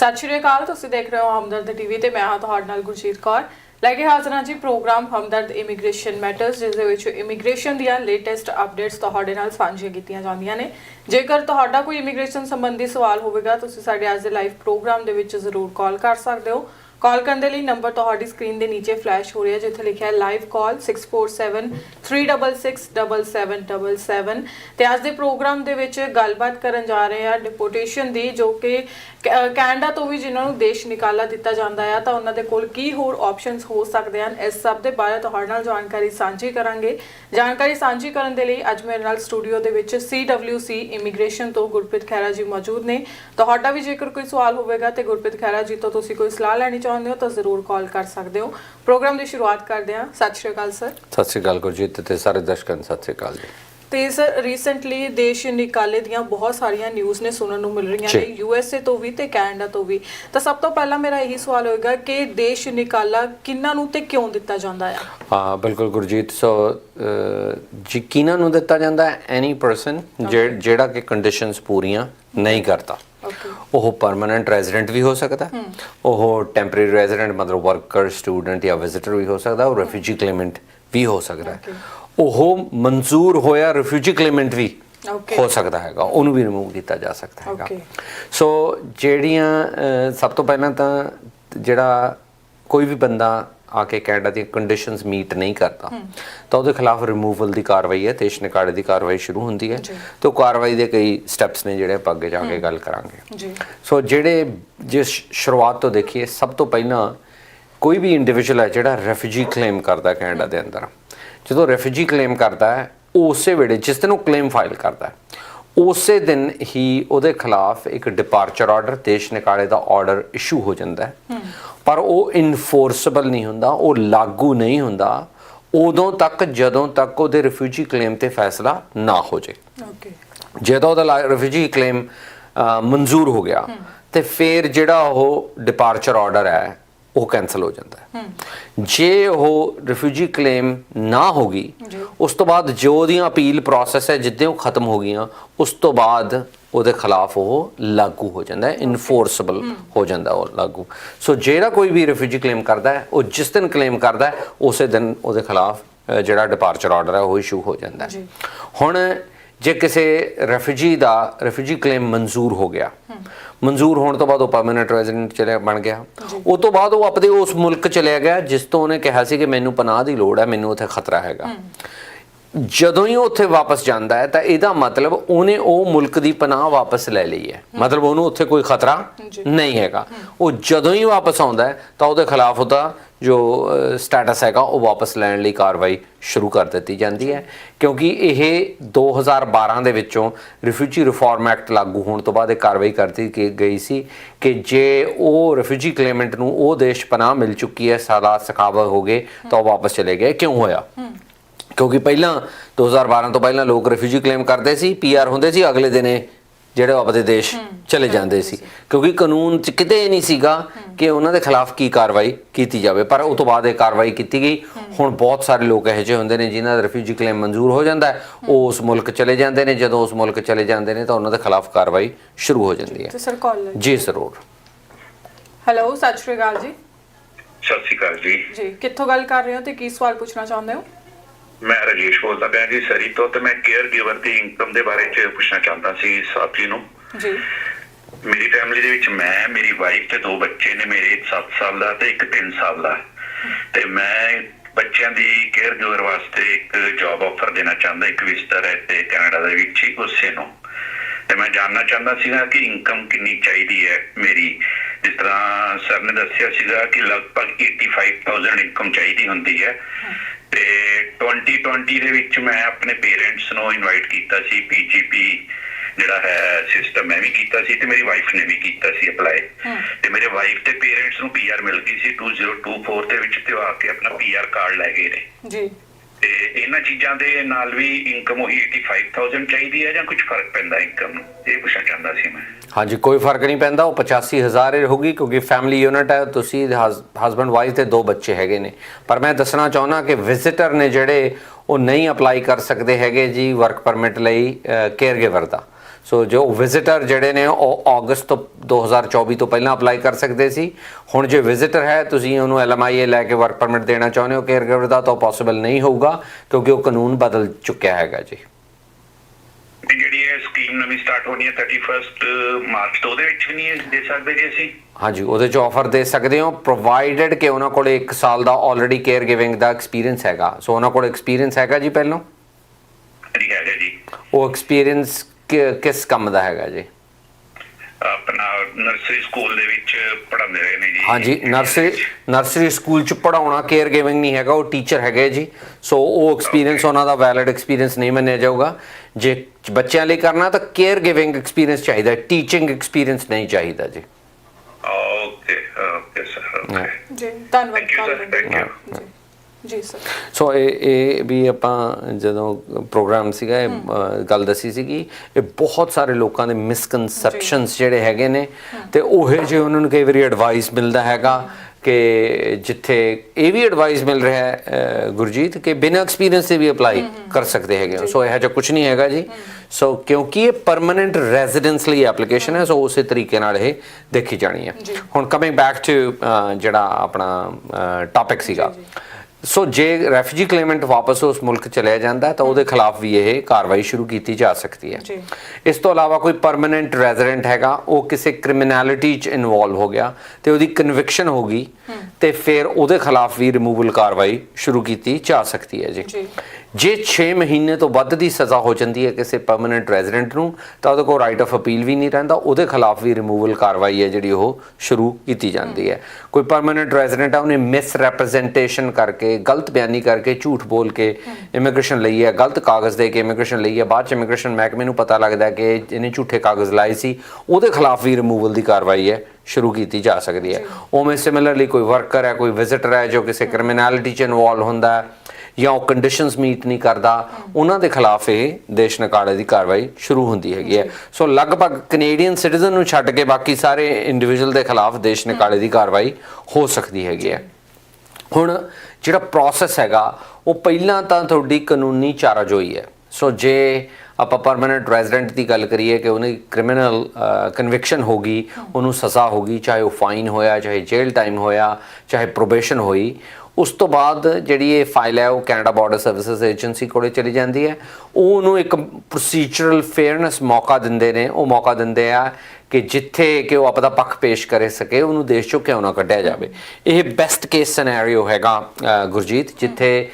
ਸਤਿ ਸ਼੍ਰੀ ਅਕਾਲ, ਤੁਸੀਂ ਦੇਖ ਰਹੇ ਹੋ ਹਮਦਰਦ ਟੀਵੀ ਤੇ ਮੈਂ ਹਾਂ ਤੁਹਾਡੇ ਨਾਲ ਗੁਰਜੀਤ ਕੌਰ। ਲੈ ਕੇ ਹਾਜ਼ਰ ਹਾਂ ਜੀ ਪ੍ਰੋਗਰਾਮ ਹਮਦਰਦ ਇਮੀਗ੍ਰੇਸ਼ਨ ਮੈਟਰਸ ਜਿਸ ਦੇ ਵਿੱਚ ਇਮੀਗ੍ਰੇਸ਼ਨ ਦੀਆਂ ਲੇਟੈਸਟ ਅਪਡੇਟਸ ਤੁਹਾਡੇ ਨਾਲ ਸਾਂਝੀਆਂ ਕੀਤੀਆਂ ਜਾਂਦੀਆਂ ਨੇ। ਜੇਕਰ ਤੁਹਾਡਾ ਕੋਈ ਇਮੀਗ੍ਰੇਸ਼ਨ ਸੰਬੰਧੀ ਸਵਾਲ ਹੋਵੇਗਾ, ਤੁਸੀਂ ਸਾਡੇ ਅੱਜ ਦੇ ਲਾਈਵ ਪ੍ਰੋਗਰਾਮ ਦੇ ਵਿੱਚ ਜ਼ਰੂਰ ਕਾਲ ਕਰ ਸਕਦੇ ਹੋ। ਕਾਲ ਕਰਨ ਦੇ ਲਈ ਨੰਬਰ ਤੁਹਾਡੀ ਸਕਰੀਨ ਦੇ ਨੀਚੇ ਫਲੈਸ਼ ਹੋ ਰਿਹਾ ਜਿੱਥੇ ਲਿਖਿਆ ਹੈ ਲਾਈਵ ਕਾਲ 6473667777 ਤੇ ਅੱਜ ਦੇ ਪ੍ਰੋਗਰਾਮ ਦੇ ਵਿੱਚ ਗੱਲਬਾਤ ਕਰਨ ਜਾ ਰਹੇ ਹਾਂ ਡਿਪੋਰਟੇਸ਼ਨ ਦੀ, ਜੋ ਕਿ ਕੈਨੇਡਾ ਤੋਂ ਵੀ ਜਿਨ੍ਹਾਂ ਨੂੰ ਦੇਸ਼ ਨਿਕਾਲਾ ਦਿੱਤਾ ਜਾਂਦਾ ਆ, ਤਾਂ ਉਹਨਾਂ ਦੇ ਕੋਲ ਕੀ ਹੋਰ ਆਪਸ਼ਨਸ ਹੋ ਸਕਦੇ ਹਨ? ਇਸ ਸਭ ਦੇ ਬਾਰੇ ਤੁਹਾਡੇ ਨਾਲ ਜਾਣਕਾਰੀ ਸਾਂਝੀ ਕਰਾਂਗੇ। ਜਾਣਕਾਰੀ ਸਾਂਝੀ ਕਰਨ ਦੇ ਲਈ ਅੱਜ ਮੇਰੇ ਨਾਲ ਸਟੂਡੀਓ ਦੇ ਵਿੱਚ CWC ਇਮੀਗ੍ਰੇਸ਼ਨ ਤੋਂ ਗੁਰਪ੍ਰੀਤ ਖਹਿਰਾ ਜੀ ਮੌਜੂਦ ਨੇ। ਤੁਹਾਡਾ ਵੀ ਜੇਕਰ ਕੋਈ ਸਵਾਲ ਹੋਵੇਗਾ ਤੇ ਗੁਰਪ੍ਰੀਤ ਖਹਿਰਾ ਜੀ ਤੋਂ ਤੁਸੀਂ ਕੋਈ ਸਲਾਹ ਲੈਣੀ ਚਾਹੁੰਦੇ ਹੋ, ਤਾਂ ਜ਼ਰੂਰ ਕਾਲ ਕਰ ਸਕਦੇ ਹੋ। ਪ੍ਰੋਗਰਾਮ ਦੀ ਸ਼ੁਰੂਆਤ ਕਰਦੇ ਹਾਂ। ਸਤਿ ਸ਼੍ਰੀ ਅਕਾਲ, ਸਰ। ਸਤਿ ਸ੍ਰੀ ਅਕਾਲ, ਗੁਰਜੀਤ ਤੇ ਸਾਰੇ ਦਰਸ਼ਕਾਂ ਨੂੰ ਸਤਿ ਸ੍ਰੀ ਅਕਾਲ ਜੀ। ਤੇ ਸਰ ਰੀਸੈਂਟਲੀ ਦੇਸ਼ ਨਿਕਾਲੇ ਦੀਆਂ ਬਹੁਤ ਸਾਰੀਆਂ ਨਿਊਜ਼ ਨੇ ਸੁਣਨ ਨੂੰ ਮਿਲ ਰਹੀਆਂ ਨੇ ਜੀ। ਯੂਐਸਏ ਤੋਂ ਵੀ ਤੇ ਕੈਨੇਡਾ ਤੋਂ ਵੀ। ਤਾਂ ਸਭ ਤੋਂ ਪਹਿਲਾਂ ਮੇਰਾ ਇਹੀ ਸਵਾਲ ਹੋਏਗਾ ਕਿ ਦੇਸ਼ ਨਿਕਾਲਾ ਕਿੰਨਾਂ ਨੂੰ ਤੇ ਕਿਉਂ ਦਿੱਤਾ ਜਾਂਦਾ ਆ? ਹਾਂ ਬਿਲਕੁਲ ਗੁਰਜੀਤ ਸੋ ਅਹ, ਯਕੀਨਾਂ ਨੂੰ ਦਿੱਤਾ ਜਾਂਦਾ? ਐਨੀ ਪਰਸਨ ਜਿਹੜਾ ਕਿ ਕੰਡੀਸ਼ਨਸ ਪੂਰੀਆਂ ਨਹੀਂ ਕਰਦਾ। ਉਹ ਪਰਮਨੈਂਟ ਰੈਜ਼ੀਡੈਂਟ ਵੀ ਹੋ ਸਕਦਾ। ਉਹ ਟੈਂਪਰੇਰੀ ਰੈਜ਼ੀਡੈਂਟ ਮਤਲਬ ਵਰਕਰ ਸਟੂਡੈਂਟ ਜਾਂ ਵਿਜ਼ਿਟਰ ਵੀ ਹੋ ਸਕਦਾ। ਉਹ ਰੈਫਿਊਜੀ ਕਲੇਮੈਂਟ ਵੀ ਹੋ ਸਕਦਾ। ਉਹ ਮਨਜ਼ੂਰ ਹੋਇਆ ਰੈਫਿਊਜੀ ਕਲੇਮੈਂਟ ਵੀ. ਹੋ ਸਕਦਾ ਹੈਗਾ ਉਹਨੂੰ ਵੀ ਰਿਮੂਵ ਕੀਤਾ ਜਾ ਸਕਦਾ ਹੈਗਾ. ਸੋ ਜਿਹੜੀਆਂ ਸਭ ਤੋਂ ਪਹਿਲਾਂ ਤਾਂ ਜਿਹੜਾ ਕੋਈ ਵੀ ਬੰਦਾ ਆ ਕੇ ਕੈਨੇਡਾ ਦੀਆਂ ਕੰਡੀਸ਼ਨਸ ਮੀਟ ਨਹੀਂ ਕਰਦਾ ਤਾਂ ਉਹਦੇ ਖਿਲਾਫ ਰਿਮੂਵਲ ਦੀ ਕਾਰਵਾਈ ਹੈ ਦੇਸ਼ ਨਿਕਾਲੇ ਦੀ ਕਾਰਵਾਈ ਸ਼ੁਰੂ ਹੁੰਦੀ ਹੈ। ਤੇ ਉਹ ਕਾਰਵਾਈ ਦੇ ਕਈ ਸਟੈਪਸ ਨੇ ਜਿਹੜੇ ਆਪਾਂ ਅੱਗੇ ਜਾ ਕੇ ਗੱਲ ਕਰਾਂਗੇ ਜੀ ਸੋ ਜਿਹੜੇ ਜੇ ਸ਼- ਸ਼ੁਰੂਆਤ ਤੋਂ ਦੇਖੀਏ ਸਭ ਤੋਂ ਪਹਿਲਾਂ ਕੋਈ ਵੀ ਇੰਡੀਵਿਜੂਅਲ ਹੈ ਜਿਹੜਾ ਰੈਫਿਊਜੀ ਕਲੇਮ ਕਰਦਾ ਕੈਨੇਡਾ ਦੇ ਅੰਦਰ ਜਦੋਂ ਰੈਫਿਊਜੀ ਕਲੇਮ ਕਰਦਾ ਹੈ ਉਸੇ ਵੇਲੇ ਜਿਸ ਦਿਨ ਉਹ ਕਲੇਮ ਫਾਈਲ ਕਰਦਾ ਹੈ ਉਸੇ ਦਿਨ ਹੀ ਉਹਦੇ ਖਿਲਾਫ ਇੱਕ ਡਿਪਾਰਚਰ ਆਰਡਰ ਦੇਸ਼ ਨਿਕਾਲੇ ਦਾ ਆਰਡਰ ਇਸ਼ੂ ਹੋ ਜਾਂਦਾ ਹੈ। ਪਰ ਉਹ ਇਨਫੋਰਸੇਬਲ ਨਹੀਂ ਹੁੰਦਾ ਉਹ ਲਾਗੂ ਨਹੀਂ ਹੁੰਦਾ ਉਦੋਂ ਤੱਕ ਜਦੋਂ ਤੱਕ ਉਹਦੇ ਰੈਫਿਊਜੀ ਕਲੇਮ ਤੇ ਫੈਸਲਾ ਨਾ ਹੋ ਜਾਏ। ਓਕੇ ਜਦੋਂ ਉਹਦਾ ਰੈਫਿਊਜੀ ਕਲੇਮ ਮਨਜ਼ੂਰ ਹੋ ਗਿਆ ਤੇ ਫਿਰ ਜਿਹੜਾ ਉਹ ਡਿਪਾਰਚਰ ਆਰਡਰ ਹੈ ਉਹ ਕੈਨਸਲ ਹੋ ਜਾਂਦਾ ਹੈ ਜੇ ਉਹ ਰੈਫਿਊਜੀ ਕਲੇਮ ਨਾ ਹੋਗੀ। ਉਸ ਤੋਂ ਬਾਅਦ ਜੋ ਉਹਦੀਆਂ ਅਪੀਲ ਪ੍ਰੋਸੈਸ ਹੈ ਜਿੱਦਾਂ ਉਹ ਖਤਮ ਹੋ ਗਈਆਂ ਉਸ ਤੋਂ ਬਾਅਦ ਉਹਦੇ ਖਿਲਾਫ ਉਹ ਲਾਗੂ ਹੋ ਜਾਂਦਾ ਹੈ ਇਨਫੋਰਸੇਬਲ ਹੋ ਜਾਂਦਾ ਉਹ ਲਾਗੂ ਸੋ ਜਿਹੜਾ ਕੋਈ ਵੀ ਰੈਫਿਊਜੀ ਕਲੇਮ ਕਰਦਾ ਹੈ ਉਹ ਜਿਸ ਦਿਨ ਕਲੇਮ ਕਰਦਾ ਹੈ ਉਸੇ ਦਿਨ ਉਹਦੇ ਖਿਲਾਫ ਜਿਹੜਾ ਡਿਪਾਰਚਰ ਆਰਡਰ ਹੈ ਉਹ ਇਸ਼ੂ ਹੋ ਜਾਂਦਾ ਹੈ। ਹੁਣ ਜੇ ਕਿਸੇ ਰੈਫਿਊਜੀ ਦਾ ਰੈਫਿਊਜੀ ਕਲੇਮ ਮਨਜ਼ੂਰ ਹੋ ਗਿਆ ਮਨਜ਼ੂਰ ਹੋਣ ਤੋਂ ਬਾਅਦ ਉਹ ਪਰਮਨੈਂਟ ਰੈਜ਼ੀਡੈਂਟ ਚਲੇ ਬਣ ਗਿਆ। ਉਹ ਤੋਂ ਬਾਅਦ ਉਹ ਆਪਣੇ ਉਸ ਮੁਲਕ ਚਲੇ ਗਿਆ ਜਿਸ ਤੋਂ ਉਹਨੇ ਕਿਹਾ ਸੀ ਕਿ ਮੈਨੂੰ ਪਨਾਹ ਦੀ ਲੋੜ ਹੈ ਮੈਨੂੰ ਉੱਥੇ ਖਤਰਾ ਹੈਗਾ। ਜਦੋਂ ਹੀ ਉਹ ਉੱਥੇ ਵਾਪਸ ਜਾਂਦਾ ਹੈ ਤਾਂ ਇਹਦਾ ਮਤਲਬ ਉਹਨੇ ਉਹ ਮੁਲਕ ਦੀ ਪਨਾਹ ਵਾਪਸ ਲੈ ਲਈ ਹੈ। ਮਤਲਬ ਉਹਨੂੰ ਉੱਥੇ ਕੋਈ ਖਤਰਾ। ਨਹੀਂ ਹੈਗਾ। ਉਹ ਜਦੋਂ ਹੀ ਵਾਪਸ ਆਉਂਦਾ ਹੈ ਤਾਂ ਉਹਦੇ ਖਿਲਾਫ ਉਹਦਾ ਜੋ ਸਟੇਟਸ ਹੈਗਾ ਉਹ ਵਾਪਸ ਲੈਣ ਲਈ ਕਾਰਵਾਈ ਸ਼ੁਰੂ ਕਰ ਦਿੱਤੀ ਜਾਂਦੀ ਹੈ। ਕਿਉਂਕਿ ਇਹ 2012 ਦੇ ਵਿੱਚੋਂ ਰਿਫਿਊਜੀ ਰਿਫਾਰਮ ਐਕਟ ਲਾਗੂ ਹੋਣ ਤੋਂ ਬਾਅਦ ਇਹ ਕਾਰਵਾਈ ਕਰਤੀ ਗਈ ਸੀ ਕਿ ਜੇ ਉਹ ਰਿਫਿਊਜੀ ਕਲੇਮੈਂਟ ਨੂੰ ਉਹ ਦੇਸ਼ ਪਨਾਹ ਮਿਲ ਚੁੱਕੀ ਹੈ ਸਾਲਾ ਸਖਾਵਤ ਹੋ ਗਏ ਤਾਂ ਉਹ ਵਾਪਸ ਚਲੇ ਗਏ। ਕਿਉਂ ਹੋਇਆ? ਕਿਉਂਕਿ ਪਹਿਲਾਂ 2012 ਤੋਂ ਪਹਿਲਾਂ ਲੋਕ ਰਿਫਿਊਜੀ ਕਲੇਮ ਕਰਦੇ ਸੀ ਪੀਆਰ ਹੁੰਦੇ ਸੀ ਅਗਲੇ ਦਿਨੇ ਜਿਹੜੇ ਆਪਦੇ ਦੇਸ਼ ਚਲੇ ਜਾਂਦੇ ਸੀ। ਕਿਉਂਕਿ ਕਾਨੂੰਨ 'ਚ ਕਿਤੇ ਨਹੀਂ ਸੀਗਾ ਕਿ ਉਹਨਾਂ ਦੇ ਖਿਲਾਫ ਕੀ ਕਾਰਵਾਈ ਕੀਤੀ ਜਾਵੇ ਪਰ ਉਸ ਤੋਂ ਬਾਅਦ ਇਹ ਕਾਰਵਾਈ ਕੀਤੀ ਗਈ। ਹੁਣ ਬਹੁਤ ਸਾਰੇ ਲੋਕ ਇਹੋ ਜਿਹੇ ਹੁੰਦੇ ਨੇ ਜਿਨ੍ਹਾਂ ਦਾ ਰਿਫਿਊਜੀ ਕਲੇਮ ਮਨਜ਼ੂਰ ਹੋ ਜਾਂਦਾ ਹੈ। ਉਹ ਉਸ ਮੁਲਕ ਚਲੇ ਜਾਂਦੇ ਨੇ ਜਦੋਂ ਉਸ ਮੁਲਕ ਚਲੇ ਜਾਂਦੇ ਨੇ ਤਾਂ ਉਹਨਾਂ ਦੇ ਖਿਲਾਫ ਕਾਰਵਾਈ ਸ਼ੁਰੂ ਹੋ ਜਾਂਦੀ ਹੈ। ਤੇ ਸਰ ਕਾਲ ਜੀ ਜ਼ਰੂਰ। ਹੈਲੋ ਸਤਿ ਸ਼੍ਰੀ ਅਕਾਲ ਜੀ। ਸਤਿ ਸ਼੍ਰੀ ਅਕਾਲ ਜੀ। ਜੀ ਕਿੱਥੋਂ ਗੱਲ ਕਰ ਰਹੇ ਹੋ ਤੇ ਕੀ ਸਵਾਲ ਪੁੱਛਣਾ ਚਾਹੁੰਦੇ ਹੋ? ਮੈਂ ਰਜੇਸ਼ ਬੋਲਦਾ ਪਿਆ ਜੀ ਸਰੀ ਤੋਂ ਤੇ ਮੈਂ ਕੇਅਰ ਗਿਵਰ ਦੀ ਇਨਕਮ ਦੇ ਬਾਰੇ ਚ ਪੁੱਛਣਾ ਚਾਹੁੰਦਾ ਸੀ ਸਾਹਿਬ ਜੀ ਨੂੰ। ਜੀ। ਮੇਰੀ ਫੈਮਿਲੀ ਦੇ ਵਿੱਚ ਮੈਂ ਮੇਰੀ ਵਾਈਫ ਤੇ ਦੋ ਬੱਚੇ ਨੇ ਮੇਰੇ 7 ਸਾਲ ਦਾ ਤੇ ਇੱਕ 3 ਸਾਲ ਦਾ। ਤੇ ਮੈਂ ਬੱਚਿਆਂ ਦੀ ਕੇਅਰ ਗਿਵਰ ਵਾਸਤੇ ਇੱਕ ਜੌਬ ਆਫਰ ਦੇਣਾ ਚਾਹੁੰਦਾ ਇੱਕ ਵਿਜ਼ਟਰ ਹੈ ਤੇ ਕੈਨੇਡਾ ਦੇ ਵਿੱਚ ਹੀ ਉਸੇ ਨੂੰ। ਤੇ ਮੈਂ ਜਾਣਨਾ ਚਾਹੁੰਦਾ ਸੀਗਾ ਕਿ ਇਨਕਮ ਕਿੰਨੀ ਚਾਹੀਦੀ ਹੈ ਮੇਰੀ। ਜਿਸ ਤਰ੍ਹਾਂ ਸਰ ਨੇ ਦੱਸਿਆ ਸੀਗਾ ਕਿ ਲਗਭਗ 85000 ਇਨਕਮ ਚਾਹੀਦੀ ਹੁੰਦੀ ਹੈ। ਤੇ 2020 ਦੇ ਵਿੱਚ ਮੈਂ ਆਪਣੇ ਪੇਰੈਂਟਸ ਨੂੰ ਇਨਵਾਈਟ ਕੀਤਾ ਸੀ ਪੀਜੀਪੀ ਜਿਹੜਾ ਹੈ ਸਿਸਟਮ ਮੈਂ ਵੀ ਕੀਤਾ ਸੀ ਤੇ ਮੇਰੀ ਵਾਈਫ ਨੇ ਵੀ ਕੀਤਾ ਸੀ ਅਪਲਾਈ ਤੇ ਮੇਰੇ ਵਾਈਫ ਤੇ ਪੇਰੈਂਟਸ ਨੂੰ ਪੀਆਰ ਮਿਲ ਗਈ ਸੀ 2024 ਦੇ ਵਿੱਚ ਤੇ ਆ ਕੇ ਆਪਣਾ ਪੀਆਰ ਕਾਰਡ ਲੈ ਗਏ ਨੇ। ਜੀ। ਤੇ ਇਹਨਾਂ ਚੀਜ਼ਾਂ ਦੇ ਨਾਲ ਵੀ ਇਨਕਮ ਉਹੀ 85000 ਚਾਹੀਦੀ ਹੈ ਜਾਂ ਕੁਝ ਫ਼ਰਕ ਪੈਂਦਾ ਇਨਕਮ ਨੂੰ? ਇਹ ਪੁੱਛਣਾ ਚਾਹੁੰਦਾ ਸੀ ਮੈਂ। ਹਾਂਜੀ, ਕੋਈ ਫ਼ਰਕ ਨਹੀਂ ਪੈਂਦਾ, ਉਹ 85000 ਹੀ ਰਹੂਗੀ ਕਿਉਂਕਿ ਫੈਮਿਲੀ ਯੂਨਿਟ ਹੈ, ਤੁਸੀਂ ਹਸਬੰਡ ਵਾਈਫ ਤੇ ਦੋ ਬੱਚੇ ਹੈਗੇ ਨੇ। ਪਰ ਮੈਂ ਦੱਸਣਾ ਚਾਹੁੰਦਾ ਕਿ ਵਿਜ਼ਿਟਰ ਨੇ ਜਿਹੜੇ ਉਹ ਨਹੀਂ ਅਪਲਾਈ ਕਰ ਸਕਦੇ ਹੈਗੇ ਜੀ ਵਰਕ ਪਰਮਿਟ ਲਈ ਕੇਅਰ ਗਿਵਰ ਦਾ। ਸੋ ਜੋ ਵਿਜ਼ਿਟਰ ਜਿਹੜੇ ਨੇ ਉਹ ਅਗਸਤ ਤੋਂ 2024 ਤੋਂ ਪਹਿਲਾਂ ਅਪਲਾਈ ਕਰ ਸਕਦੇ ਸੀ। ਹੁਣ ਜੇ ਵਿਜ਼ਿਟਰ ਹੈ ਤੁਸੀਂ ਉਹਨੂੰ ਐਲਐਮਆਈਏ ਲੈ ਕੇ ਵਰਕ ਪਰਮਿਟ ਦੇਣਾ ਚਾਹੁੰਦੇ ਹੋ ਕੇਅਰਗਿਵਰ ਦਾ ਤਾਂ ਪੋਸੀਬਲ ਨਹੀਂ ਹੋਊਗਾ ਕਿਉਂਕਿ ਉਹ ਕਾਨੂੰਨ ਬਦਲ ਚੁੱਕਿਆ ਹੈਗਾ ਜੀ। ਜਿਹੜੀ ਇਹ ਸਕੀਮ ਨਵੀਂ ਸਟਾਰਟ ਹੋਣੀ ਹੈ 31 ਮਾਰਚ ਤੋਂ ਉਹਦੇ ਵਿੱਚ ਵੀ ਨਹੀਂ ਦੇ ਸਕਦੇ ਜੀ ਅਸੀਂ? ਹਾਂਜੀ ਉਹਦੇ 'ਚ ਆਫਰ ਦੇ ਸਕਦੇ ਹੋ ਪ੍ਰੋਵਾਈਡਡ ਕਿ ਉਹਨਾਂ ਕੋਲੇ 1 ਸਾਲ ਦਾ ਆਲਰੇਡੀ ਕੇਅਰ ਗਿਵਿੰਗ ਦਾ ਐਕਸਪੀਰੀਅੰਸ ਹੈਗਾ। ਸੋ ਉਹਨਾਂ ਕੋਲ ਐਕਸਪੀਰੀਅੰਸ ਹੈਗਾ ਜੀ ਪਹਿਲਾਂ? ਜੀ ਹੈਗਾ ਜੀ। ਉਹ ਐਕਸਪੀਰੀਅੰਸ ਕਿਸ ਕੰਮ ਦਾ ਹੈਗਾ ਜੀ? ਆਪਣਾ ਨਰਸਰੀ ਸਕੂਲ ਦੇ ਵਿੱਚ ਪੜ੍ਹਾਉਂਦੇ ਰਹੇ ਨੇ ਜੀ। ਹਾਂਜੀ ਨਰਸਰੀ ਨਰਸਰੀ ਸਕੂਲ ਚ ਪੜਾਉਣਾ ਕੇਅਰ ਗਿਵਿੰਗ ਨਹੀਂ ਹੈਗਾ ਉਹ ਟੀਚਰ ਹੈਗੇ ਜੀ। ਸੋ ਉਹ ਐਕਸਪੀਰੀਅੰਸ ਉਹਨਾਂ ਦਾ ਵੈਲਿਡ ਐਕਸਪੀਰੀਅੰਸ ਨਹੀਂ ਮੰਨਿਆ ਜਾਊਗਾ। ਜੇ ਬੱਚਿਆਂ ਲਈ ਕਰਨਾ ਤਾਂ ਕੇਅਰ ਗਿਵਿੰਗ ਐਕਸਪੀਰੀਅੰਸ ਚਾਹੀਦਾ ਟੀਚਿੰਗ ਐਕਸਪੀਰੀਅੰਸ ਨਹੀਂ ਚਾਹੀਦਾ ਜੀ। ਓਕੇ ਓਕੇ ਸਰ ਓਕੇ ਜੀ ਧੰਨਵਾਦ ਜੀ। ਜੀ ਸਰ। ਸੋ ਇਹ ਇਹ ਵੀ ਆਪਾਂ ਜਦੋਂ ਪ੍ਰੋਗਰਾਮ ਸੀਗਾ ਇਹ ਗੱਲ ਦੱਸੀ ਸੀਗੀ ਇਹ ਬਹੁਤ ਸਾਰੇ ਲੋਕਾਂ ਦੇ ਮਿਸਕਨਸੈਪਸ਼ਨਸ ਜਿਹੜੇ ਹੈਗੇ ਨੇ ਤੇ ਉਹ ਜੇ ਉਹਨਾਂ ਨੂੰ ਕਈ ਵਾਰੀ ਐਡਵਾਈਸ ਮਿਲਦਾ ਹੈਗਾ ਕਿ ਜਿੱਥੇ ਇਹ ਵੀ ਐਡਵਾਈਸ ਮਿਲ ਰਿਹਾ ਹੈ ਗੁਰਜੀਤ ਕਿ ਬਿਨਾਂ ਐਕਸਪੀਰੀਅੰਸ ਦੇ ਵੀ ਅਪਲਾਈ ਕਰ ਸਕਦੇ ਹੈਗੇ। ਸੋ ਇਹ ਜਿਹਾ ਕੁਝ ਨਹੀਂ ਹੈਗਾ ਜੀ। ਸੋ ਕਿਉਂਕਿ ਇਹ ਪਰਮਨੈਂਟ ਰੈਜ਼ੀਡੈਂਸ ਲਈ ਐਪਲੀਕੇਸ਼ਨ ਹੈ ਸੋ ਉਸੇ ਤਰੀਕੇ ਨਾਲ ਇਹ ਦੇਖੀ ਜਾਣੀ ਹੈ। ਹੁਣ ਕਮਿੰਗ ਬੈਕ ਟੂ ਜਿਹੜਾ ਆਪਣਾ ਟਾਪਿਕ ਸੀਗਾ। ਸੋ ਜੇ ਰੈਫਿਊਜੀ ਕਲੇਮੈਂਟ ਵਾਪਸ ਉਸ ਮੁਲਕ ਚਲਿਆ ਜਾਂਦਾ ਤਾਂ ਉਹਦੇ ਖਿਲਾਫ ਵੀ ਇਹ ਕਾਰਵਾਈ ਸ਼ੁਰੂ ਕੀਤੀ ਜਾ ਸਕਦੀ ਹੈ। ਇਸ ਤੋਂ ਇਲਾਵਾ ਕੋਈ ਪਰਮਨੈਂਟ ਰੈਜ਼ੀਡੈਂਟ ਹੈਗਾ ਉਹ ਕਿਸੇ ਕ੍ਰਿਮੀਨੈਲਿਟੀ 'ਚ ਇਨਵੋਲਵ ਹੋ ਗਿਆ ਤੇ ਉਹਦੀ ਕਨਵਿਕਸ਼ਨ ਹੋ ਗਈ ਤੇ ਫਿਰ ਉਹਦੇ ਖਿਲਾਫ ਵੀ ਰਿਮੂਵਲ ਕਾਰਵਾਈ ਸ਼ੁਰੂ ਕੀਤੀ ਜਾ ਸਕਦੀ ਹੈ ਜੀ। ਜੀ। ਜੇ 6 ਮਹੀਨੇ ਤੋਂ ਵੱਧ ਦੀ ਸਜ਼ਾ ਹੋ ਜਾਂਦੀ ਹੈ ਕਿਸੇ ਪਰਮਨੈਂਟ ਰੈਜ਼ੀਡੈਂਟ ਨੂੰ ਤਾਂ ਉਹਦੇ ਕੋਲ ਰਾਈਟ ਆਫ ਅਪੀਲ ਵੀ ਨਹੀਂ ਰਹਿੰਦਾ ਉਹਦੇ ਖਿਲਾਫ ਵੀ ਰਿਮੂਵਲ ਕਾਰਵਾਈ ਹੈ ਜਿਹੜੀ ਉਹ ਸ਼ੁਰੂ ਕੀਤੀ ਜਾਂਦੀ ਹੈ। ਕੋਈ ਪਰਮਨੈਂਟ ਰੈਜ਼ੀਡੈਂਟ ਆ ਉਹਨੇ ਮਿਸ ਰੈਪਰੈਜ਼ੈਂਟੇਸ਼ਨ ਕਰਕੇ ਗਲਤ ਬਿਆਨੀ ਕਰਕੇ ਝੂਠ ਬੋਲ ਕੇ ਇਮੀਗ੍ਰੇਸ਼ਨ ਲਈ ਹੈ ਗਲਤ ਕਾਗਜ਼ ਦੇ ਕੇ ਇਮੀਗ੍ਰੇਸ਼ਨ ਲਈ ਹੈ। ਬਾਅਦ ਚ ਇਮੀਗ੍ਰੇਸ਼ਨ ਮਹਿਕਮੇ ਨੂੰ ਪਤਾ ਲੱਗਦਾ ਕਿ ਇਹਨੇ ਝੂਠੇ ਕਾਗਜ਼ ਲਾਏ ਸੀ ਉਹਦੇ ਖਿਲਾਫ ਵੀ ਰਿਮੂਵਲ ਦੀ ਕਾਰਵਾਈ ਹੈ ਸ਼ੁਰੂ ਕੀਤੀ ਜਾ ਸਕਦੀ ਹੈ। ਉਵੇਂ ਸਿਮਿਲਰਲੀ ਕੋਈ ਵਰਕਰ ਹੈ ਕੋਈ ਵਿਜ਼ਿਟਰ ਹੈ ਜੋ ਕਿਸੇ ਕ੍ਰਿਮੀਨੈਲਿਟੀ ਚ ਇਨਵੋਲਵ ਹੁੰਦਾ ਹੈ ਜਾਂ ਉਹ ਕੰਡੀਸ਼ਨਸ ਮੀਟ ਨਹੀਂ ਕਰਦਾ ਉਹਨਾਂ ਦੇ ਖਿਲਾਫ ਇਹ ਦੇਸ਼ ਨਿਕਾਲੇ ਦੀ ਕਾਰਵਾਈ ਸ਼ੁਰੂ ਹੁੰਦੀ ਹੈਗੀ ਹੈ। ਸੋ ਲਗਭਗ ਕੈਨੇਡੀਅਨ ਸਿਟੀਜ਼ਨ ਨੂੰ ਛੱਡ ਕੇ ਬਾਕੀ ਸਾਰੇ ਇੰਡੀਵਿਜੂਅਲ ਦੇ ਖਿਲਾਫ ਦੇਸ਼ ਨਿਕਾਲੇ ਦੀ ਕਾਰਵਾਈ ਹੋ ਸਕਦੀ ਹੈਗੀ ਹੈ। ਹੁਣ ਜਿਹੜਾ ਪ੍ਰੋਸੈਸ ਹੈਗਾ ਉਹ ਪਹਿਲਾਂ ਤਾਂ ਤੁਹਾਡੀ ਕਾਨੂੰਨੀ ਚਾਰਾਜੋਈ ਹੈ। ਸੋ ਜੇ ਆਪਾਂ ਪਰਮਨੈਂਟ ਰੈਜ਼ੀਡੈਂਟ ਦੀ ਗੱਲ ਕਰੀਏ ਕਿ ਉਹਨੇ ਕ੍ਰਿਮੀਨਲ ਕਨਵਿਕਸ਼ਨ ਹੋ ਗਈ ਉਹਨੂੰ ਸਜ਼ਾ ਹੋ ਗਈ ਚਾਹੇ ਉਹ ਫਾਈਨ ਹੋਇਆ ਚਾਹੇ ਜੇਲ੍ਹ ਟਾਈਮ ਹੋਇਆ ਚਾਹੇ ਪ੍ਰੋਬੇਸ਼ਨ ਹੋਈ ਉਸ ਤੋਂ ਬਾਅਦ ਜਿਹੜੀ ਇਹ ਫਾਈਲ ਹੈ ਉਹ ਕੈਨੇਡਾ ਬਾਰਡਰ ਸਰਵਿਸਿਜ਼ ਏਜੰਸੀ ਕੋਲੇ ਚਲੀ ਜਾਂਦੀ ਹੈ। ਉਹ ਉਹਨੂੰ ਇੱਕ ਪ੍ਰੋਸੀਜਰਲ ਫੇਅਰਨੈਸ ਮੌਕਾ ਦਿੰਦੇ ਨੇ। ਉਹ ਮੌਕਾ ਦਿੰਦੇ ਆ ਕਿ ਜਿੱਥੇ ਕਿ ਉਹ ਆਪਦਾ ਪੱਖ ਪੇਸ਼ ਕਰੇ ਸਕੇ ਉਹਨੂੰ ਦੇਸ਼ ਚੋਂ ਕਿਉਂ ਨਾ ਕੱਢਿਆ ਜਾਵੇ। ਇਹ ਬੈਸਟ ਕੇਸ ਸਿਨੈਰੀਓ ਹੈਗਾ ਗੁਰਜੀਤ ਜਿੱਥੇ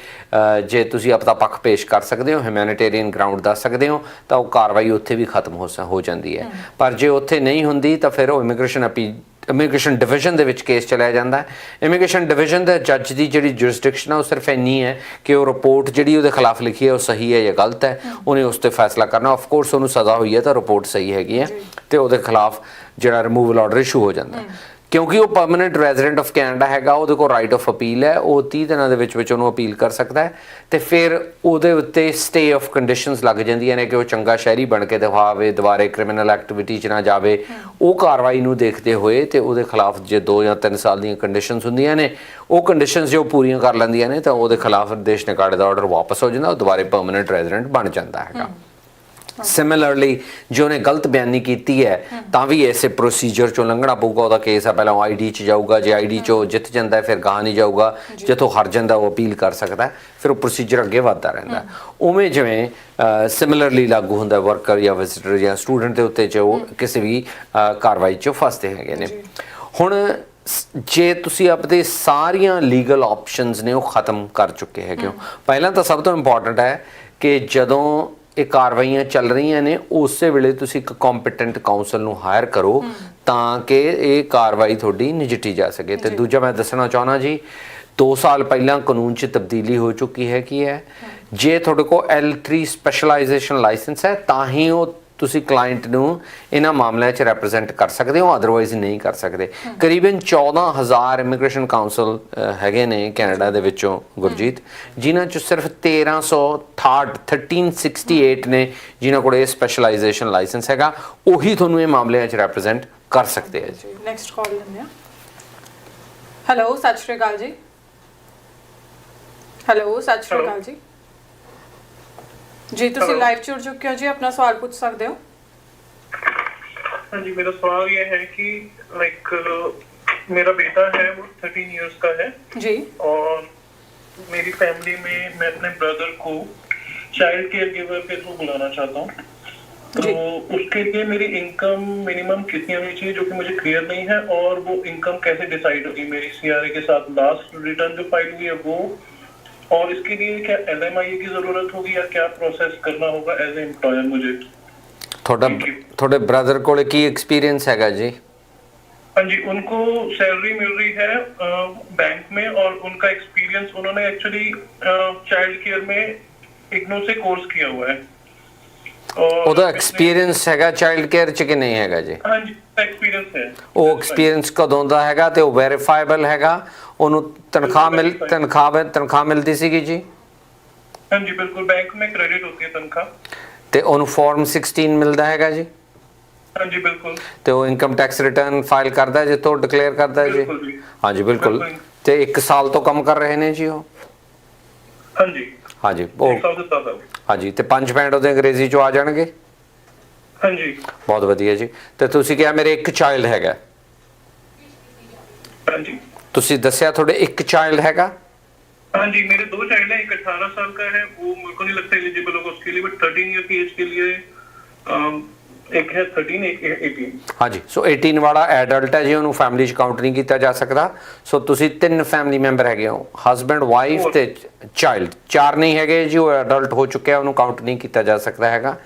ਜੇ ਤੁਸੀਂ ਆਪਦਾ ਪੱਖ ਪੇਸ਼ ਕਰ ਸਕਦੇ ਹੋ ਹਿਊਮੈਨਿਟੇਰੀਅਨ ਗਰਾਊਂਡ ਦੱਸ ਸਕਦੇ ਹੋ ਤਾਂ ਉਹ ਕਾਰਵਾਈ ਉੱਥੇ ਵੀ ਖਤਮ ਹੋ ਜਾਂਦੀ ਹੈ। ਪਰ ਜੇ ਉੱਥੇ ਨਹੀਂ ਹੁੰਦੀ ਤਾਂ ਫਿਰ ਉਹ ਇਮੀਗ੍ਰੇਸ਼ਨ ਅਪੀਲ ਇਮੀਗ੍ਰੇਸ਼ਨ ਡਿਵੀਜ਼ਨ ਦੇ ਵਿੱਚ ਕੇਸ ਚਲਾਇਆ ਜਾਂਦਾ ਹੈ। ਇਮੀਗ੍ਰੇਸ਼ਨ ਡਿਵੀਜ਼ਨ ਦੇ ਜੱਜ ਦੀ ਜਿਹੜੀ ਜੁਰਿਸਡਿਕਸ਼ਨ ਹੈ ਉਹ ਸਿਰਫ ਇੰਨੀ ਹੈ ਕਿ ਉਹ ਰਿਪੋਰਟ ਜਿਹੜੀ ਉਹਦੇ ਖਿਲਾਫ ਲਿਖੀ ਹੈ ਉਹ ਸਹੀ ਹੈ ਜਾਂ ਗਲਤ ਹੈ ਉਹਨੇ ਉਸ ਤੇ ਫੈਸਲਾ ਕਰਨਾ। ਆਫ ਕੋਰਸ ਉਹਨੂੰ ਸਜ਼ਾ ਹੋਈ ਹੈ ਤਾਂ ਰਿਪੋਰਟ ਸਹੀ ਹੈਗੀ ਹੈ ਤੇ ਉਹਦੇ ਖਿਲਾਫ ਜਿਹੜਾ ਰਿਮੂਵਲ ਆਰਡਰ ਇਸ਼ੂ ਹੋ ਜਾਂਦਾ। ਹੈ ਕਿਉਂਕਿ ਉਹ ਪਰਮਨੈਂਟ ਰੈਜ਼ੀਡੈਂਟ ਆਫ ਕੈਨੇਡਾ ਹੈਗਾ, ਉਹਦੇ ਕੋਲ ਰਾਈਟ ਆਫ ਅਪੀਲ ਹੈ, ਉਹ 30 ਦਿਨਾਂ ਦੇ ਵਿੱਚ ਵਿੱਚ ਉਹਨੂੰ ਅਪੀਲ ਕਰ ਸਕਦਾ ਹੈ। ਤੇ ਫਿਰ ਉਹਦੇ ਉੱਤੇ ਸਟੇ ਆਫ ਕੰਡੀਸ਼ਨਸ ਲੱਗ ਜਾਂਦੀਆਂ ਨੇ ਕਿ ਉਹ ਚੰਗਾ ਸ਼ਹਿਰੀ ਬਣ ਕੇ ਦਿਖਾਵੇ, ਦੁਬਾਰੇ ਕ੍ਰਿਮੀਨਲ ਐਕਟੀਵਿਟੀ 'ਚ ਨਾ ਜਾਵੇ। ਉਹ ਕਾਰਵਾਈ ਨੂੰ ਦੇਖਦੇ ਹੋਏ ਤੇ ਉਹਦੇ ਖਿਲਾਫ ਜੇ 2 ਜਾਂ 3 ਸਾਲ ਦੀਆਂ ਕੰਡੀਸ਼ਨਸ ਹੁੰਦੀਆਂ ਨੇ, ਉਹ ਕੰਡੀਸ਼ਨਸ ਜੋ ਪੂਰੀਆਂ ਕਰ ਲੈਂਦੀਆਂ ਨੇ, ਤਾਂ ਉਹਦੇ ਖਿਲਾਫ ਦੇਸ਼ ਨਿਕਾਲੇ ਦਾ ਆਰਡਰ ਵਾਪਸ ਹੋ ਜਾਂਦਾ, ਉਹ ਦੁਬਾਰੇ ਪਰਮਨੈਂਟ ਰੈਜ਼ੀਡੈਂਟ ਬਣ ਜਾਂਦਾ ਹੈਗਾ। ਸਿਮਿਲਰਲੀ ਜੇ ਉਹਨੇ ਗਲਤ ਬਿਆਨੀ ਕੀਤੀ ਹੈ ਤਾਂ ਵੀ ਐਸੇ ਪ੍ਰੋਸੀਜਰ ਚੋਂ ਲੰਘਣਾ ਪਊਗਾ ਉਹਦਾ ਕੇਸ ਆ ਪਹਿਲਾਂ ਆਈਡੀ ਚ ਜਾਊਗਾ ਜੇ ਆਈਡੀ ਚੋਂ ਜਿੱਤ ਜਾਂਦਾ ਫਿਰ ਗਾਹ ਨਹੀਂ ਜਾਊਗਾ ਜਿੱਥੋਂ ਹਾਰ ਜਾਂਦਾ ਉਹ ਅਪੀਲ ਕਰ ਸਕਦਾ ਫਿਰ ਉਹ ਪ੍ਰੋਸੀਜਰ ਅੱਗੇ ਵਧਦਾ ਰਹਿੰਦਾ। ਉਵੇਂ ਜਿਵੇਂ ਸਿਮਿਲਰਲੀ ਲਾਗੂ ਹੁੰਦਾ ਵਰਕਰ ਜਾਂ ਵਿਜ਼ਿਟਰ ਜਾਂ ਸਟੂਡੈਂਟ ਦੇ ਉੱਤੇ ਜੋ ਕਿਸੇ ਵੀ ਕਾਰਵਾਈ ਚ ਫਸਦੇ ਹੈਗੇ ਨੇ। ਹੁਣ ਜੇ ਤੁਸੀਂ ਆਪਦੇ ਸਾਰੀਆਂ ਲੀਗਲ ਆਪਸ਼ਨਸ ਨੇ ਉਹ ਖਤਮ ਕਰ ਚੁੱਕੇ ਹੈਗੇ ਹੋ। ਪਹਿਲਾਂ ਤਾਂ ਸਭ ਤੋਂ ਇੰਪੋਰਟੈਂਟ ਹੈ ਕਿ ਜਦੋਂ ਇਹ ਕਾਰਵਾਈਆਂ ਚੱਲ ਰਹੀਆਂ ਨੇ ਉਸੇ ਵੇਲੇ ਤੁਸੀਂ ਇੱਕ ਕੰਪੀਟੈਂਟ ਕਾਉਂਸਲ ਨੂੰ ਹਾਇਰ ਕਰੋ ਤਾਂ ਕਿ ਇਹ ਕਾਰਵਾਈ ਤੁਹਾਡੀ ਨਜਿੱਠੀ ਜਾ ਸਕੇ। ਤੇ ਦੂਜਾ ਮੈਂ ਦੱਸਣਾ ਚਾਹਣਾ ਜੀ 2 ਸਾਲ ਪਹਿਲਾਂ ਕਾਨੂੰਨ 'ਚ ਤਬਦੀਲੀ ਹੋ ਚੁੱਕੀ ਹੈ ਕੀ ਹੈ? ਜੇ ਤੁਹਾਡੇ ਕੋਲ L3 ਸਪੈਸ਼ਲਾਈਜੇਸ਼ਨ ਲਾਇਸੈਂਸ ਹੈ ਤਾਂ ਹੀ ਉਹ ਤੁਸੀਂ ਕਲਾਇੰਟ ਨੂੰ ਇਹਨਾਂ ਮਾਮਲਿਆਂ 'ਚ ਰਿਪਰੈਜ਼ੈਂਟ ਕਰ ਸਕਦੇ ਹੋ ਅਦਰਵਾਈਜ਼ ਨਹੀਂ ਕਰ ਸਕਦੇ। ਕਰੀਬਨ 14000 ਇਮੀਗ੍ਰੇਸ਼ਨ ਕਾਉਂਸਲ ਹੈਗੇ ਨੇ ਕੈਨੇਡਾ ਦੇ ਵਿੱਚੋਂ ਗੁਰਜੀਤ ਜਿਨ੍ਹਾਂ 'ਚ ਸਿਰਫ 1368 1368 ਨੇ ਜਿਨ੍ਹਾਂ ਕੋਲ ਇਹ ਸਪੈਸ਼ਲਾਈਜੇਸ਼ਨ ਲਾਇਸੈਂਸ ਹੈਗਾ। ਉਹੀ ਤੁਹਾਨੂੰ ਇਹ ਮਾਮਲਿਆਂ 'ਚ ਰਿਪਰੈਜ਼ੈਂਟ ਕਰ ਸਕਦੇ ਆ ਜੀ। ਜੀ ਨੈਕਸਟ ਕਾਲ ਲੈਂਦੇ ਆ ਹੈਲੋ ਸਤਿ ਸ਼੍ਰੀ ਅਕਾਲ ਜੀ। ਹੈਲੋ ਸਤਿ ਸ਼੍ਰੀ ਅਕਾਲ ਜੀ। ਜੀ ਤੁਸੀਂ Hello. ਲਾਈਵ ਜੁੜ ਚੁੱਕੇ ਹੋ ਜੀ ਆਪਣਾ ਸਵਾਲ ਪੁੱਛ ਸਕਦੇ ਹੋ हाँ जी मेरा सवाल ये है कि लाइक मेरा बेटा है वो थर्टीन इयर्स का है ਜੀ और मेरी फैमिली में मैं अपने ब्रदर को चाइल्ड केयर गिवर के थ्रू बुलाना चाहता हूँ जी। तो उसके लिए मेरी इनकम मिनिमम कितनी होनी चाहिए जो कि मुझे क्लियर नहीं है और वो इनकम कैसे डिसाइड होगी मेरी सीआरए के साथ लास्ट रिटर्न जो फाइल हुई है वो और इसके लिए क्या एल की जरूरत होगी या क्या प्रोसेस करना होगा एज ए एम्प्लॉयर मुझे ਤੁਹਾਡਾ Thank you. ਤੁਹਾਡੇ ਬ੍ਰਦਰ ਕੋਲੇ ਕੀ ਐਕਸਪੀਰੀਅੰਸ ਹੈਗਾ ਜੀ हाँ जी उनको सैलरी मिल रही है बैंक में और उनका एक्सपीरियंस उन्होंने एक्चुअली चाइल्ड केयर में इग्नो से कोर्स किया हुआ है और ਉਹਦਾ इसमें- ਐਕਸਪੀਰੀਅੰਸ ਹੈਗਾ ਚਾਈਲਡ ਕੇਅਰ ਚ ਕਿ ਨਹੀਂ ਹੈਗਾ ਜੀ हाँ ਐਕਸਪੀਰੀਅੰਸ ਉਹ ਐਕਸਪੀਰੀਅੰਸ ਕਦੋਂ ਦਾ ਹੈਗਾ ਤੇ ਉਹ ਵੈਰੀਫਾਈਬਲ ਹੈਗਾ। ਉਹਨੂੰ ਤਨਖਾਹ ਮਿਲ ਤਨਖਾਹ ਤਨਖਾਹ ਮਿਲਦੀ ਸੀਗੀ ਜੀ? ਹਾਂਜੀ ਬਿਲਕੁਲ। ਬੈਂਕ ਮੇ ਕ੍ਰੈਡਿਟ ਹੁੰਦੀ ਹੈ ਤਨਖਾਹ। ਤੇ ਉਹਨੂੰ ਫਾਰਮ 16 ਮਿਲਦਾ ਹੈਗਾ ਜੀ? ਹਾਂਜੀ ਬਿਲਕੁਲ। ਤੇ ਉਹ ਇਨਕਮ ਟੈਕਸ ਰਿਟਰਨ ਫਾਈਲ ਕਰਦਾ ਜੇ ਤੋਂ ਡਿਕਲੇਅਰ ਕਰਦਾ ਹੈ ਜੀ? ਹਾਂਜੀ ਬਿਲਕੁਲ। ਤੇ 1 ਸਾਲ ਤੋਂ ਕੰਮ ਕਰ ਰਹੇ ਨੇ ਜੀ ਉਹ? ਹਾਂਜੀ। ਹਾਂਜੀ ਉਹ ਹਾਂਜੀ ਤੇ 5 ਪੁਆਇੰਟ ਉਹਦੇ ਅੰਗਰੇਜ਼ੀ ਚੋਂ ਆ ਜਾਣਗੇ? हाँ जी ਬਹੁਤ ਵਧੀਆ ਜੀ ਤੇ ਤੁਸੀਂ ਕਿਹਾ ਮੇਰੇ ਇੱਕ ਚਾਈਲਡ ਹੈਗਾ हाँ जी ਤੁਸੀਂ ਦੱਸਿਆ ਤੁਹਾਡੇ ਇੱਕ ਚਾਈਲਡ ਹੈਗਾ हाँ जी मेरे दो चाइल्ड है एक अठारह साल का है वो मेरे को नहीं लगता एलिजिबल होगा उसके लिए बट थर्टीन ईयर की एज के लिए अम, एक है थर्टीन एक है एटीन ਹਾਂਜੀ ਸੋ 18 ਵਾਲਾ ਐਡਲਟ ਹੈ ਜੀ ਉਹਨੂੰ ਫੈਮਿਲੀ ਚ ਕਾਊਂਟ ਨਹੀਂ ਕੀਤਾ ਜਾ ਸਕਦਾ ਸੋ ਤੁਸੀਂ ਤਿੰਨ ਫੈਮਿਲੀ ਮੈਂਬਰ ਹੈਗੇ ਹੋ ਹਸਬੰਡ ਵਾਈਫ ਤੇ ਚਾਈਲਡ ਚਾਰ ਨਹੀਂ ਹੈਗੇ ਜੀ ਉਹ ਐਡਲਟ ਹੋ ਚੁੱਕਿਆ ਉਹਨੂੰ ਕਾਊਂਟ ਨਹੀਂ ਕੀਤਾ ਜਾ ਸਕਦਾ ਹੈਗਾ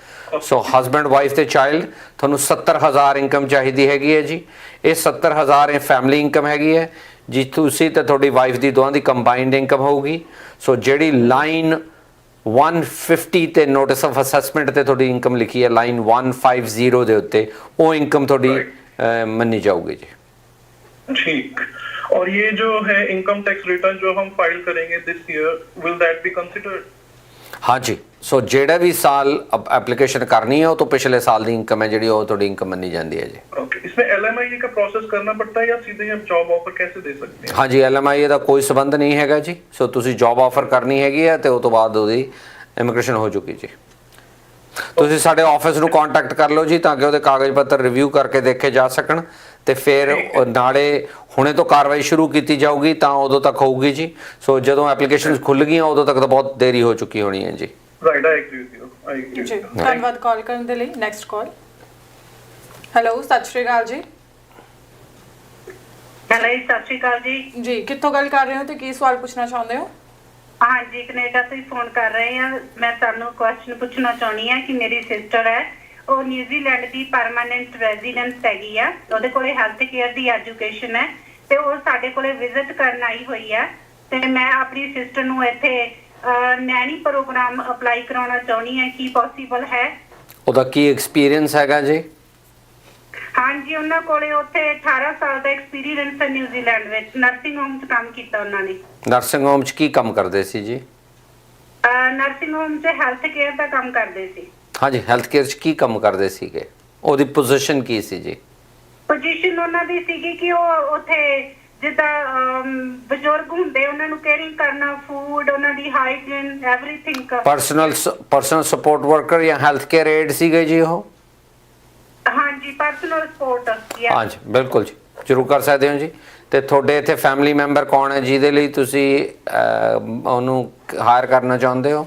ਸੋ ਹਸਬੰਡ ਵਾਈਫ ਤੇ ਚਾਈਲਡ ਤੁਹਾਨੂੰ 70000 ਇਨਕਮ ਚਾਹੀਦੀ ਹੈਗੀ ਹੈ ਜੀ ਇਹ 70000 ਇਹ ਫੈਮਿਲੀ ਇਨਕਮ ਹੈਗੀ ਹੈ ਜੀ ਤੁਸੀਂ ਤੇ ਤੁਹਾਡੀ ਵਾਈਫ ਦੀ ਦੋਵਾਂ ਦੀ ਕੰਬਾਈਨਡ ਇਨਕਮ ਹੋਊਗੀ ਸੋ ਜਿਹੜੀ ਲਾਈਨ 150 ਤੇ ਨੋਟਿਸ ਆਫ ਅਸੈਸਮੈਂਟ ਤੇ ਤੁਹਾਡੀ ਇਨਕਮ ਲਿਖੀ ਹੈ ਲਾਈਨ 150 ਦੇ ਉੱਤੇ ਉਹ ਇਨਕਮ ਤੁਹਾਡੀ Right. ਅਹ, ਮੰਨੀ ਜਾਊਗੀ ਜੀ ठीक और ये जो है इनकम टैक्स रिटर्न जो हम फाइल करेंगे this year will that be considered ਹਾਂਜੀ ਸੋ ਜਿਹੜਾ ਵੀ ਸਾਲ ਐਪਲੀਕੇਸ਼ਨ ਕਰਨੀ ਹੈ ਉਹ ਤੋਂ ਪਿਛਲੇ ਸਾਲ ਦੀ ਇਨਕਮ ਹੈ ਜਿਹੜੀ ਉਹ ਤੁਹਾਡੀ इनकम ਮੰਨੀ ਜਾਂਦੀ ਹੈ ਜੀ ओके इसमें एल का प्रोसेस करना पड़ता है या सीधे हम जॉब ऑफर कैसे दे सकते हैं ਹਾਂਜੀ ਐਲਐਮਆਈ ਦਾ ਕੋਈ ਸਬੰਧ ਨਹੀਂ ਹੈਗਾ ਜੀ ਸੋ ਤੁਸੀਂ ਜੌਬ ਆਫਰ ਕਰਨੀ ਹੈਗੀ ਹੈ ਤੇ ਉਹ ਤੋਂ ਬਾਅਦ ਉਹਦੀ ਇਮੀਗ੍ਰੇਸ਼ਨ ਹੋ ਚੁੱਕੀ ਜੀ ਤੁਸੀਂ ਸਾਡੇ ਆਫਿਸ ਨੂੰ ਕੰਟੈਕਟ ਕਰ ਲਓ ਜੀ ਤਾਂ ਕਿ ਉਹਦੇ ਕਾਗਜ਼ ਪੱਤਰ ਰਿਵਿਊ ਕਰਕੇ ਦੇਖੇ ਜਾ ਸਕਣ ਤੇ ਫਿਰ ਨਾਲੇ ਹੁਣੇ ਤੋਂ ਕਾਰਵਾਈ ਸ਼ੁਰੂ ਕੀਤੀ ਜਾਊਗੀ ਤਾਂ ਉਦੋਂ ਤੱਕ ਹੋਊਗੀ ਜੀ। ਸੋ ਜਦੋਂ ਐਪਲੀਕੇਸ਼ਨਸ ਖੁੱਲ ਗਈਆਂ ਉਦੋਂ ਤੱਕ ਤਾਂ ਬਹੁਤ ਦੇਰੀ ਹੋ ਚੁੱਕੀ ਹੋਣੀ ਹੈ ਜੀ। Right I agree with you I agree ਜੀ ਧੰਨਵਾਦ ਕਾਲ ਕਰਨ ਦੇ ਲਈ। ਨੈਕਸਟ ਕਾਲ ਹੈਲੋ ਸਤਿ ਸ਼੍ਰੀ ਅਕਾਲ ਜੀ। ਹੈਲੋ ਸਤਿ ਸ਼੍ਰੀ ਅਕਾਲ ਜੀ। ਜੀ ਕਿੱਥੋਂ ਗੱਲ ਕਰ ਰਹੇ ਹੋ ਤੇ ਕੀ ਸਵਾਲ ਪੁੱਛਣਾ ਚਾਹੁੰਦੇ ਹੋ? ਹਾਂਜੀ ਕੈਨੇਡਾ ਤੋਂ ਹੀ ਫੋਨ ਕਰ ਰਹੇ ਹਾਂ। ਮੈਂ ਤੁਹਾਨੂੰ ਕੁਐਸਚਨ ਪੁੱਛਣਾ ਚਾਹੁੰਦੀ ਹਾਂ ਕਿ ਮੇਰੀ ਸਿਸਟਰ ਹੈ ਉਹ ਨਿਊਜ਼ੀਲੈਂਡ ਦੀ ਪਰਮਾਨੈਂਟ ਰੈਜ਼ੀਡੈਂਸ ਹੈਗੀ ਆ। ਉਹਦੇ ਕੋਲੇ ਹੈਲਥ ਕੇਅਰ ਦੀ ਐਜੂਕੇਸ਼ਨ ਹੈ ਤੇ ਉਹ ਸਾਡੇ ਕੋਲੇ ਵਿਜ਼ਿਟ ਕਰਨ ਆਈ ਹੋਈ ਹੈ ਤੇ ਮੈਂ ਆਪਣੀ ਸਿਸਟਰ ਨੂੰ ਇੱਥੇ ਨੈਣੀ ਪ੍ਰੋਗਰਾਮ ਅਪਲਾਈ ਕਰਾਉਣਾ ਚਾਹੁੰਦੀ ਹਾਂ ਕੀ ਪੋਸੀਬਲ ਹੈ? ਉਹਦਾ ਕੀ ਐਕਸਪੀਰੀਅੰਸ ਹੈਗਾ ਜੀ? ਹਾਂਜੀ ਉਹਨਾਂ ਕੋਲੇ ਉੱਥੇ 18 ਸਾਲ ਦਾ ਐਕਸਪੀਰੀਅੰਸ ਹੈ ਨਿਊਜ਼ੀਲੈਂਡ ਵਿੱਚ। ਨਰਸਿੰਗ ਹੋਮ 'ਚ ਕੰਮ ਕੀਤਾ ਉਹਨਾਂ ਨੇ। ਨਰਸਿੰਗ ਹੋਮ 'ਚ ਕੀ ਕੰਮ ਕਰਦੇ ਸੀ ਜੀ? ਨਰਸਿੰਗ ਹੋਮ 'ਚ ਹੈਲਥ ਕੇਅਰ ਦਾ ਕੰਮ ਕਰਦੇ ਸੀ। ਹਾਂਜੀ ਹੈਲਥ ਕੇਅਰ 'ਚ ਕੀ ਕੰਮ ਕਰਦੇ ਸੀਗੇ? ਉਹਦੀ ਪੋਜੀਸ਼ਨ ਕੀ ਸੀ ਜੀ? ਪੋਜੀਸ਼ਨ ਉਹਨਾਂ ਦੀ ਸੀਗੀ ਕਿ ਉਹ ਉੱਥੇ ਜਿੱਦਾਂ ਅਮ, ਬਜ਼ੁਰਗ ਹੁੰਦੇ ਉਹਨਾਂ ਨੂੰ ਕੇਅਰਿੰਗ ਕਰਨਾ ਫੂਡ ਉਹਨਾਂ ਦੀ hygiene everything personal personal support worker ਜਾਂ ਹੈਲਥ ਕੇਅਰ ਏਡ ਸੀਗੇ ਜੀ ਉਹ? ਹਾਂਜੀ ਪਰਸਨਲ ਸਪੋਰਟ ਹਾਂਜੀ ਬਿਲਕੁਲ ਜੀ। ਜ਼ਰੂਰ ਕਰ ਸਕਦੇ ਹੋ ਜੀ। ਤੇ ਤੁਹਾਡੇ ਇੱਥੇ ਫੈਮਿਲੀ ਮੈਂਬਰ ਕੌਣ ਹੈ ਜਿਹਦੇ ਲਈ ਤੁਸੀਂ ਅਹ, ਉਹਨੂੰ ਹਾਇਰ ਕਰਨਾ ਚਾਹੁੰਦੇ ਹੋ?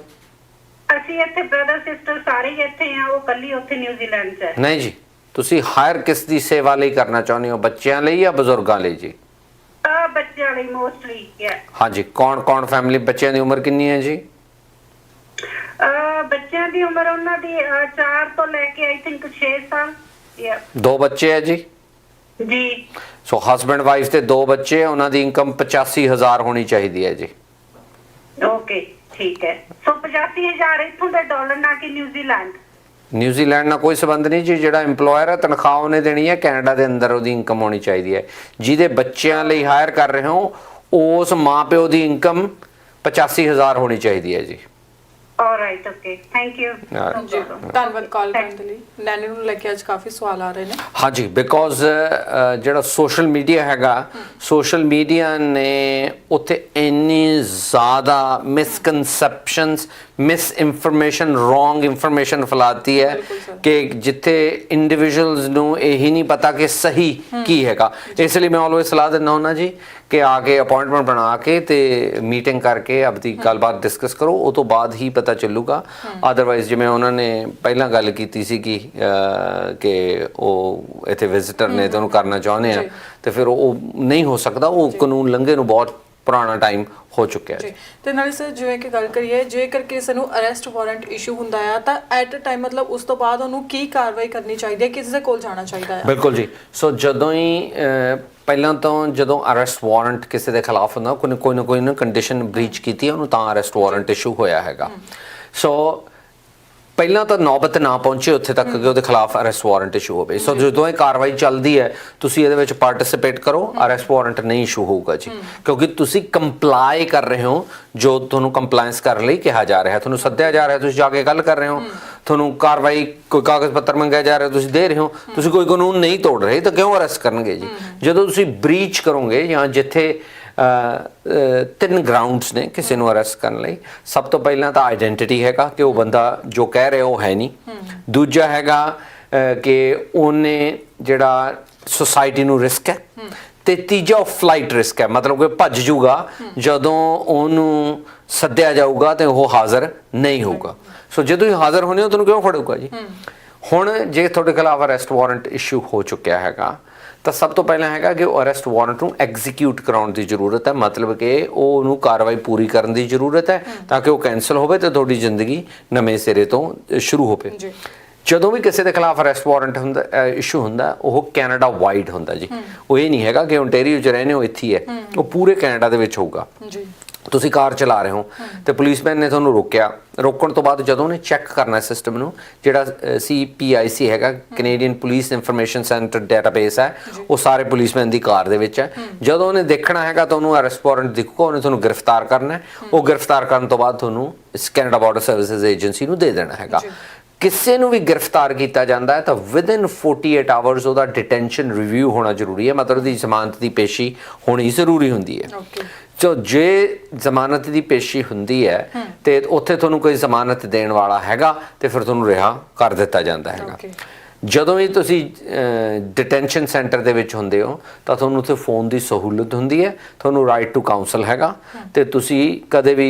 ਅਸੀਂ ਇੱਥੇ ਬ੍ਰਦਰ ਸਿਸਟਰ ਸਾਰੇ ਹੀ ਇੱਥੇ ਆ ਉਹ ਕੱਲੀ ਉੱਥੇ ਨਿਊਜ਼ੀਲੈਂਡ 'ਚ ਹੈ। ਨਹੀਂ ਜੀ ਤੁਸੀਂ ਹਾਇਰ ਕਿਸ ਦੀ ਸੇਵਾ ਲਈ ਕਰਨਾ ਚਾਹੁੰਦੇ ਹੋ ਬੱਚਿਆਂ ਲਈ ਜਾਂ ਬਜ਼ੁਰਗਾਂ ਲਈ ਜੀ? ਅਹ, ਬੱਚਿਆਂ ਲਈ ਮੋਸਟਲੀ ਹੈ ਹਾਂਜੀ ਕੌਣ ਕੌਣ ਫੈਮਿਲੀ ਬੱਚਿਆਂ ਦੀ ਉਮਰ ਕਿੰਨੀ ਹੈ ਜੀ? ਅਹ, ਬੱਚਿਆਂ ਦੀ ਉਮਰ ਉਹਨਾਂ ਦੀ 4 ਤੋਂ ਲੈ ਕੇ ਆਈ ਥਿੰਕ 6 ਸਾਲ ਯਾ ਦੋ ਬੱਚੇ ਹੈ ਜੀ? ਜੀ। ਸੋ ਹਸਬੰਡ ਵਾਈਫ ਤੇ ਦੋ ਬੱਚੇ ਉਹਨਾਂ ਦੀ ਇਨਕਮ 85000 ਹੋਣੀ ਚਾਹੀਦੀ ਹੈ ਜੀ। ਓਕੇ ਠੀਕ ਹੈ। ਸੋ 85000 ਇੱਥੋਂ ਦੇ ਡਾਲਰ ਨਾ ਕਿ ਨਿਊਜ਼ੀਲੈਂਡ ਨਿਊਜ਼ੀਲੈਂਡ ਨਾਲ ਕੋਈ ਸੰਬੰਧ ਨਹੀਂ ਜੀ। ਜਿਹੜਾ EMPLOYER ਹੈ, ਤਨਖਾਹ ਉਹਨੇ ਦੇਣੀ ਹੈ। ਕੈਨੇਡਾ ਦੇ ਅੰਦਰ ਉਹਦੀ ਇਨਕਮ ਹੋਣੀ ਚਾਹੀਦੀ ਹੈ। ਜਿਹਦੇ ਬੱਚਿਆਂ ਲਈ ਹਾਇਰ ਕਰ ਰਹੇ ਹੋ, ਉਸ ਮਾਪਿਓ ਦੀ ਇਨਕਮ 85000 ਹੋਣੀ ਚਾਹੀਦੀ ਹੈ ਜੀ। Alright okay thank you Yeah. ਜੀ ਧੰਨਵਾਦ ਕਾਲ ਕਰਨ ਦੇ ਲਈ ਨੈਣੀ ਨੂੰ ਲੈ ਕੇ ਅੱਜ ਕਾਫੀ ਸਵਾਲ ਆ ਰਹੇ ਨੇ ਹਾਂਜੀ ਬਿਕੋਜ਼ ਜਿਹੜਾ ਸੋਸ਼ਲ ਮੀਡੀਆ ਹੈਗਾ ਸੋਸ਼ਲ ਮੀਡੀਆ ਨੇ ਉੱਥੇ ਇੰਨੀ ਜ਼ਿਆਦਾ misconceptions misinformation wrong information ਫੈਲਾਤੀ ਹੈ। ਕਿ ਜਿੱਥੇ ਇੰਡੀਵਿਜੂਅਲਸ ਨੂੰ ਇਹ ਹੀ ਨਹੀਂ ਪਤਾ ਕਿ ਸਹੀ ਕੀ ਹੈਗਾ ਇਸ ਲਈ ਮੈਂ ਆਲਵੇਸ ਸਲਾਹ ਦਿੰਦਾ ਹੁੰਦਾ ਜੀ ਕਿ ਆ ਕੇ ਅਪਾਇੰਟਮੈਂਟ ਬਣਾ ਕੇ ਤੇ ਮੀਟਿੰਗ ਕਰਕੇ ਆਪਦੀ ਗੱਲਬਾਤ ਡਿਸਕਸ ਕਰੋ ਉਹ ਤੋਂ ਬਾਅਦ ਹੀ ਪਤਾ ਚੱਲੂਗਾ ਆਦਰਵਾਈਜ਼ ਜਿਵੇਂ ਉਹਨਾਂ ਨੇ ਪਹਿਲਾਂ ਗੱਲ ਕੀਤੀ ਸੀ ਕਿ ਕਿ ਉਹ ਇੱਥੇ ਵਿਜ਼ਿਟਰ ਨੇ ਤੇ ਉਹਨੂੰ ਕਰਨਾ ਚਾਹੁੰਦੇ ਆ। ਤੇ ਫਿਰ ਉਹ ਨਹੀਂ ਹੋ ਸਕਦਾ ਉਹ ਕਾਨੂੰਨ ਲੰਘੇ ਨੂੰ ਬਹੁਤ ਪੁਰਾਣਾ ਟਾਈਮ ਹੋ ਚੁੱਕਿਆ ਹੈ ਜੀ। ਤੇ ਨਾਲੇ ਸਰ ਜਿਵੇਂ ਕਿ ਗੱਲ ਕਰੀਏ ਜੇਕਰ ਕਿਸੇ ਨੂੰ ਅਰੈਸਟ ਵਾਰੰਟ ਇਸ਼ੂ ਹੁੰਦਾ ਆ ਤਾਂ ਐਟ ਅ ਟਾਈਮ ਮਤਲਬ ਉਸ ਤੋਂ ਬਾਅਦ ਉਹਨੂੰ ਕੀ ਕਾਰਵਾਈ ਕਰਨੀ ਚਾਹੀਦੀ ਹੈ ਕਿਸ ਦੇ ਕੋਲ ਜਾਣਾ ਚਾਹੀਦਾ ਆ। ਬਿਲਕੁਲ ਜੀ। ਸੋ ਜਦੋਂ ਹੀ ਪਹਿਲਾਂ ਤੋਂ ਜਦੋਂ ਅਰੈਸਟ ਵਾਰੰਟ ਕਿਸੇ ਦੇ ਖਿਲਾਫ ਹੁੰਦਾ ਕੋਈ ਨਾ ਕੋਈ ਨਾ ਕੋਈ ਨਾ ਕੰਡੀਸ਼ਨ ਬ੍ਰੀਚ ਕੀਤੀ ਹੈ ਉਹਨੂੰ ਤਾਂ ਅਰੈਸਟ ਵਾਰੰਟ ਇਸ਼ੂ ਹੋਇਆ ਹੈਗਾ। ਸੋ ਪਹਿਲਾਂ ਤਾਂ ਨੌਬਤ ਨਾ ਪਹੁੰਚੇ, ਉੱਥੇ ਤੱਕ ਕਿ ਉਹਦੇ ਖਿਲਾਫ ਅਰੈਸਟ ਵਾਰੰਟ ਇਸ਼ੂ ਹੋਵੇ। ਸੋ ਜਦੋਂ ਇਹ ਕਾਰਵਾਈ ਚੱਲਦੀ ਹੈ, ਤੁਸੀਂ ਇਹਦੇ ਵਿੱਚ ਪਾਰਟਿਸਿਪੇਟ ਕਰੋ ਅਰੈਸਟ ਵਾਰੰਟ ਨਹੀਂ ਇਸ਼ੂ ਹੋਊਗਾ ਜੀ। ਕਿਉਂਕਿ ਤੁਸੀਂ ਕੰਪਲਾਈ ਕਰ ਰਹੇ ਹੋ, ਜੋ ਤੁਹਾਨੂੰ ਕੰਪਲਾਈਂਸ ਕਰਨ ਲਈ ਕਿਹਾ ਜਾ ਰਿਹਾ। ਤੁਹਾਨੂੰ ਸੱਦਿਆ ਜਾ ਰਿਹਾ, ਤੁਸੀਂ ਜਾ ਕੇ ਗੱਲ ਕਰ ਰਹੇ ਹੋ। ਤੁਹਾਨੂੰ ਕਾਰਵਾਈ, ਕੋਈ ਕਾਗਜ਼ ਪੱਤਰ ਮੰਗਿਆ ਜਾ ਰਿਹਾ, ਤੁਸੀਂ ਦੇ ਰਹੇ ਹੋ। ਤੁਸੀਂ ਕੋਈ ਕਾਨੂੰਨ ਨਹੀਂ ਤੋੜ ਰਹੇ, ਤਾਂ ਕਿਉਂ ਅਰੈਸਟ ਕਰਨਗੇ ਜੀ? ਜਦੋਂ ਤੁਸੀਂ ਬ੍ਰੀਚ ਕਰੋਗੇ ਜਾਂ ਜਿੱਥੇ ਤਿੰਨ ਗਰਾਊਂਡਸ ਨੇ ਕਿਸੇ ਨੂੰ ਅਰੈਸਟ ਕਰਨ ਲਈ। ਸਭ ਤੋਂ ਪਹਿਲਾਂ ਤਾਂ ਆਇਡੈਂਟੀਟੀ ਹੈਗਾ ਕਿ ਉਹ ਬੰਦਾ ਜੋ ਕਹਿ ਰਿਹਾ ਉਹ ਹੈ ਨਹੀਂ। ਦੂਜਾ ਹੈਗਾ ਕਿ ਉਹਨੇ ਜਿਹੜਾ ਸੋਸਾਇਟੀ ਨੂੰ ਰਿਸਕ ਹੈ ਤੇ ਤੀਜਾ ਫਲਾਈਟ ਰਿਸਕ ਹੈ। ਮਤਲਬ ਕਿ ਭੱਜ ਜੂਗਾ ਜਦੋਂ ਉਹਨੂੰ ਸੱਦਿਆ ਜਾਊਗਾ ਤੇ ਉਹ ਹਾਜ਼ਰ ਨਹੀਂ ਹੋਊਗਾ। ਸੋ ਜਦੋਂ ਤੁਸੀਂ ਹਾਜ਼ਰ ਹੋਣੇ ਹੋ ਤੁਹਾਨੂੰ ਕਿਉਂ ਫੜੂਗਾ ਜੀ? ਹੁਣ ਜੇ ਤੁਹਾਡੇ ਖਿਲਾਫ ਅਰੈਸਟ ਵਾਰੰਟ ਇਸ਼ੂ ਹੋ ਚੁੱਕਿਆ ਹੈਗਾ ਤਾਂ ਸਭ ਤੋਂ ਪਹਿਲਾਂ ਹੈਗਾ ਕਿ ਉਹ ਅਰੈਸਟ ਵਾਰੰਟ ਨੂੰ ਐਗਜ਼ੀਕਿਊਟ ਕਰਾਉਣ ਦੀ ਜ਼ਰੂਰਤ ਹੈ। ਮਤਲਬ ਕਿ ਉਹ ਉਹਨੂੰ ਕਾਰਵਾਈ ਪੂਰੀ ਕਰਨ ਦੀ ਜ਼ਰੂਰਤ ਹੈ ਤਾਂ ਕਿ ਉਹ ਕੈਨਸਲ ਹੋਵੇ ਤੇ ਤੁਹਾਡੀ ਜ਼ਿੰਦਗੀ ਨਵੇਂ ਸਿਰੇ ਤੋਂ ਸ਼ੁਰੂ ਹੋਵੇ ਜੀ। ਜਦੋਂ ਵੀ ਕਿਸੇ ਦੇ ਖਿਲਾਫ ਅਰੈਸਟ ਵਾਰੰਟ ਹੁੰਦਾ ਇਸ਼ੂ ਹੁੰਦਾ ਉਹ ਕੈਨੇਡਾ ਵਾਈਡ ਹੁੰਦਾ ਜੀ। ਉਹ ਇਹ ਨਹੀਂ ਹੈਗਾ ਕਿ ਓਨਟਾਰੀਓ ਚ ਰਹਿੰਦੇ ਹੋ ਇੱਥੇ ਹੀ ਹੈ। ਉਹ ਪੂਰੇ ਕੈਨੇਡਾ ਦੇ ਵਿੱਚ ਹੋਊਗਾ। ਜੀ। ਤੁਸੀਂ ਕਾਰ ਚਲਾ ਰਹੇ ਹੋ ਤੇ ਪੁਲਿਸਮੈਨ ਨੇ ਤੁਹਾਨੂੰ ਰੋਕਿਆ। ਰੋਕਣ ਤੋਂ ਬਾਅਦ ਜਦੋਂ ਉਹਨੇ ਚੈੱਕ ਕਰਨਾ ਸਿਸਟਮ ਨੂੰ ਜਿਹੜਾ ਸੀਪੀਆਈਸੀ ਹੈਗਾ Canadian police information centre database ਹੈ ਉਹ ਸਾਰੇ ਪੁਲਿਸਮੈਨ ਦੀ ਕਾਰ ਦੇ ਵਿੱਚ ਹੈ। ਜਦੋਂ ਉਹਨੇ ਦੇਖਣਾ ਹੈਗਾ ਤਾਂ ਉਹਨੂੰ ਅਰੈਸਟ ਵਾਰੰਟ ਦਿਖੂਗਾ ਉਹਨੇ ਤੁਹਾਨੂੰ ਗ੍ਰਿਫਤਾਰ ਕਰਨਾ ਉਹ ਗ੍ਰਿਫਤਾਰ ਕਰਨ ਤੋਂ ਬਾਅਦ ਤੁਹਾਨੂੰ ਕੈਨੇਡਾ ਬਾਰਡਰ ਸਰਵਿਸਿਜ਼ ਏਜੰਸੀ ਨੂੰ ਦੇ ਦੇਣਾ ਹੈਗਾ। ਕਿਸੇ ਨੂੰ ਵੀ ਗ੍ਰਿਫਤਾਰ ਕੀਤਾ ਜਾਂਦਾ ਹੈ ਤਾਂ ਵਿਦਿਨ 48 ਆਵਰਸ ਉਹਦਾ ਡਿਟੈਂਸ਼ਨ ਰਿਵਿਊ ਹੋਣਾ ਜ਼ਰੂਰੀ ਹੈ। ਮਤਲਬ ਉਹਦੀ ਜ਼ਮਾਨਤ ਦੀ ਪੇਸ਼ੀ ਹੋਣੀ ਜ਼ਰੂਰੀ ਹੁੰਦੀ ਹੈ। ਸੋ ਜੇ ਜ਼ਮਾਨਤ ਦੀ ਪੇਸ਼ੀ ਹੁੰਦੀ ਹੈ ਤੇ ਉੱਥੇ ਤੁਹਾਨੂੰ ਕੋਈ ਜ਼ਮਾਨਤ ਦੇਣ ਵਾਲਾ ਹੈਗਾ ਤੇ ਫਿਰ ਤੁਹਾਨੂੰ ਰਿਹਾ ਕਰ ਦਿੱਤਾ ਜਾਂਦਾ ਹੈਗਾ. ਜਦੋਂ ਵੀ ਤੁਸੀਂ ਡਿਟੈਂਸ਼ਨ ਸੈਂਟਰ ਦੇ ਵਿੱਚ ਹੁੰਦੇ ਹੋ ਤਾਂ ਤੁਹਾਨੂੰ ਉੱਥੇ ਫੋਨ ਦੀ ਸਹੂਲਤ ਹੁੰਦੀ ਹੈ ਤੁਹਾਨੂੰ ਰਾਈਟ ਟੂ ਕਾਉਂਸਲ ਹੈਗਾ। ਤੇ ਤੁਸੀਂ ਕਦੇ ਵੀ